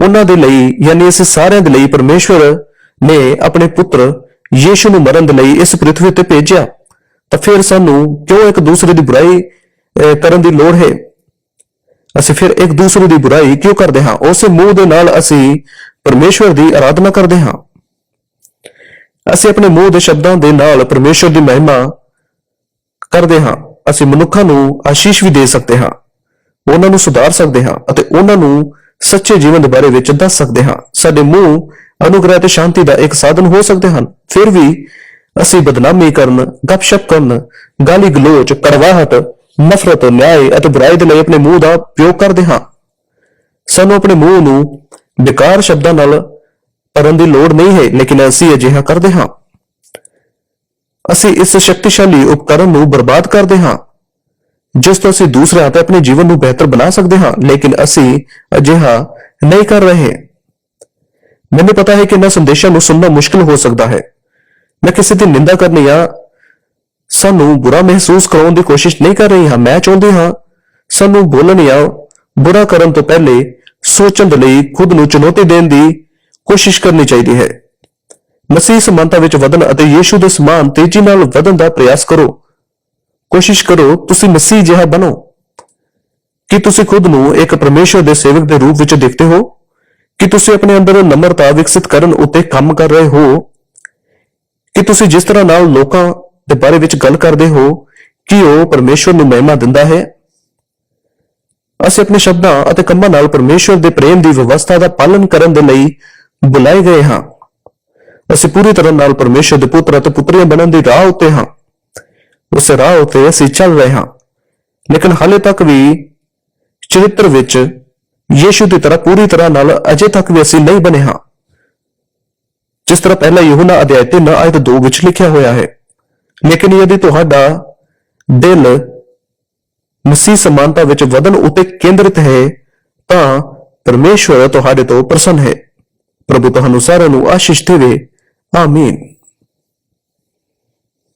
ਉਹਨਾਂ ਦੇ ਲਈ, ਯਾਨੀ ਅਸੀਂ ਸਾਰਿਆਂ ਦੇ ਲਈ ਪਰਮੇਸ਼ਵਰ ਨੇ ਆਪਣੇ ਪੁੱਤਰ ਯੀਸ਼ੂ ਨੂੰ ਮਰਨ ਦੇ ਲਈ ਇਸ ਪ੍ਰithvi ਤੇ ਭੇਜਿਆ। ਤਾਂ ਫਿਰ ਸਾਨੂੰ ਕਿਉਂ ਇੱਕ ਦੂਸਰੇ ਦੀ ਬੁਰਾਈ ਕਰਨ ਦੀ ਲੋੜ ਹੈ? ਅਸੀਂ ਫਿਰ ਇੱਕ ਦੂਸਰੇ ਦੀ ਬੁਰਾਈ ਕਿਉਂ ਕਰਦੇ ਹਾਂ? ਉਸੇ ਮੂੰਹ ਦੇ ਨਾਲ ਅਸੀਂ ਪਰਮੇਸ਼ਵਰ ਦੀ ਆਰਾਧਨਾ ਕਰਦੇ ਹਾਂ। ਅਸੀਂ ਆਪਣੇ ਮੂੰਹ ਦੇ ਸ਼ਬਦਾਂ ਦੇ ਨਾਲ ਪਰਮੇਸ਼ਵਰ ਦੀ ਮਹਿਮਾ ਕਰਦੇ ਹਾਂ। ਅਸੀਂ ਮਨੁੱਖਾਂ ਨੂੰ ਆਸ਼ੀਸ਼ ਵੀ ਦੇ ਸਕਦੇ ਹਾਂ। ਉਹਨਾਂ ਨੂੰ ਸੁਧਾਰ ਸਕਦੇ ਹਾਂ ਅਤੇ ਉਹਨਾਂ ਨੂੰ ਸੱਚੇ ਜੀਵਨ ਦੇ ਬਾਰੇ ਵਿੱਚ ਦੱਸ ਸਕਦੇ ਹਾਂ। ਸਾਡੇ ਮੂੰਹ ਅਨੁਗ੍ਰਹਿ ਤੇ ਸ਼ਾਂਤੀ ਦਾ ਇੱਕ ਸਾਧਨ ਹੋ ਸਕਦੇ ਹਨ। ਫਿਰ ਵੀ ਅਸੀਂ ਬਦਨਾਮੀ ਕਰਨ, ਗੱਪਸ਼ਪ ਕਰਨ, ਗਾਲੀ ਗਲੋਚ ਕੜਵਾਹਟ ਨਫ਼ਰਤ, ਨਿਆਏ ਅਤੇ ਬੁਰਾਈ ਦੇ ਲਈ ਆਪਣੇ ਮੂੰਹ ਦਾ ਉਪਯੋਗ ਕਰਦੇ ਹਾਂ। ਸਾਨੂੰ ਆਪਣੇ ਮੂੰਹ ਨੂੰ ਬੇਕਾਰ ਸ਼ਬਦਾਂ ਨਾਲ ਭਰਨ ਦੀ ਲੋੜ ਨਹੀਂ ਹੈ, ਲੇਕਿਨ ਅਸੀਂ ਅਜਿਹਾ ਕਰਦੇ ਹਾਂ। ਅਸੀਂ ਇਸ ਸ਼ਕਤੀਸ਼ਾਲੀ ਉਪਕਰਨ ਨੂੰ ਬਰਬਾਦ ਕਰਦੇ ਹਾਂ, ਜਿਸ ਤੋਂ ਅਸੀਂ ਦੂਸਰਿਆਂ ਤੇ ਆਪਣੇ ਜੀਵਨ ਨੂੰ ਬਿਹਤਰ ਬਣਾ ਸਕਦੇ ਹਾਂ, ਲੇਕਿਨ ਅਸੀਂ ਅਜਿਹਾ ਨਹੀਂ ਕਰ ਰਹੇ। ਮੈਨੂੰ ਪਤਾ ਹੈ ਕਿ ਇਹਨਾਂ ਸੰਦੇਸ਼ਾਂ ਨੂੰ ਸੁਣਨਾ ਮੁਸ਼ਕਲ ਹੋ ਸਕਦਾ ਹੈ। ਮੈਂ ਕਿਸੇ ਦੀ ਨਿੰਦਾ ਕਰਨੀ ਜਾਂ ਸਾਨੂੰ ਬੁਰਾ ਮਹਿਸੂਸ ਕਰਾਉਣ ਦੀ ਕੋਸ਼ਿਸ਼ ਨਹੀਂ ਕਰ ਰਹੀ ਹਾਂ। ਮੈਂ ਚਾਹੁੰਦੀ ਹਾਂ, ਸਾਨੂੰ ਬੋਲਣ ਜਾਂ ਬੁਰਾ ਕਰਨ ਤੋਂ ਪਹਿਲੇ ਸੋਚਣ ਦੇ ਲਈ ਖੁਦ ਨੂੰ ਚੁਣੌਤੀ ਦੇਣ ਦੀ ਕੋਸ਼ਿਸ਼ ਕਰਨੀ ਚਾਹੀਦੀ ਹੈ। ਮਸੀਹ ਸਮਾਨਤਾ ਵਿੱਚ ਵਧਣ ਅਤੇ ਯੀਸ਼ੂ ਦੇ ਸਮਾਨ ਤੇਜ਼ੀ ਨਾਲ ਵਧਣ ਦਾ ਪ੍ਰਯਾਸ ਕਰੋ। ਕੋਸ਼ਿਸ਼ ਕਰੋ, ਤੁਸੀਂ ਮਸੀਹ ਜਿਹਾ ਬਣੋ। ਕੀ ਤੁਸੀਂ ਖੁਦ ਨੂੰ ਇੱਕ ਪਰਮੇਸ਼ਰ ਦੇ ਸੇਵਕ ਦੇ ਰੂਪ ਵਿੱਚ ਦੇਖਦੇ ਹੋ? ਕਿ ਤੁਸੀਂ ਆਪਣੇ ਅੰਦਰ ਨਮਰਤਾ ਵਿਕਸਿਤ ਕਰਨ ਉੱਤੇ ਕੰਮ ਕਰ ਰਹੇ ਹੋ? ਕਿ ਤੁਸੀਂ ਜਿਸ ਤਰ੍ਹਾਂ ਨਾਲ ਲੋਕਾਂ ਦੇ ਬਾਰੇ ਵਿੱਚ ਗੱਲ ਕਰਦੇ ਹੋ, ਕਿ ਉਹ ਪਰਮੇਸ਼ਰ ਨੂੰ ਮਹਿਮਾ ਦਿੰਦਾ ਹੈ? ਅਸੀਂ ਆਪਣੇ ਸ਼ਬਦਾਂ ਅਤੇ ਕੰਮਾਂ ਨਾਲ ਪਰਮੇਸ਼ਰ ਦੇ ਪ੍ਰੇਮ ਦੀ ਵਿਵਸਥਾ ਦਾ ਪਾਲਣ ਕਰਨ ਦੇ ਲਈ ਬੁਲਾਏ ਗਏ ਹਾਂ। ਅਸੀਂ ਪੂਰੀ ਤਰ੍ਹਾਂ ਨਾਲ ਪਰਮੇਸ਼ਰ ਦੇ ਪੁੱਤਰ ਅਤੇ ਪੁੱਤਰੀਆਂ ਬਣਨ ਦੀ ਰਾਹ ਉੱਤੇ ਹਾਂ। ਉਸ ਰਾਹ ਉੱਤੇ ਅਸੀਂ ਚੱਲ ਰਹੇ ਹਾਂ। ਲੇਕਿਨ ਹਾਲੇ ਤੱਕ ਵੀ ਚਰਿੱਤਰ ਵਿੱਚ ਯੀਸ਼ੂ ਦੀ ਤਰ੍ਹਾਂ ਪੂਰੀ ਤਰ੍ਹਾਂ ਨਾਲ ਅਜੇ ਤੱਕ ਵੀ ਅਸੀਂ ਨਹੀਂ ਬਣੇ ਹਾਂ। ਜਿਸ ਤਰ੍ਹਾਂ ਪਹਿਲਾ ਯਹੋਨਾ ਅਧਿਆਇ 3 ਆਇਤ 2 ਵਿੱਚ ਲਿਖਿਆ ਹੋਇਆ ਹੈ। ਲੇਕਿਨ ਯਦि ਤੁਹਾਡਾ ਦਿਲ ਮਸੀਹ ਸਮਾਨਤਾ ਵਿੱਚ ਵਧਣ ਉੱਤੇ ਕੇਂਦਰਿਤ ਹੈ, ਤਾਂ ਪਰਮੇਸ਼ਵਰ ਤੁਹਾਡੇ ਤੋਂ ਪ੍ਰਸੰਨ ਹੈ। ਪ੍ਰਭੂ ਤੁਹਾਨੂੰ ਸਾਰਿਆਂ ਨੂੰ ਆਸ਼ੀਸ਼ ਦੇਵੇ ਆਮੀਨ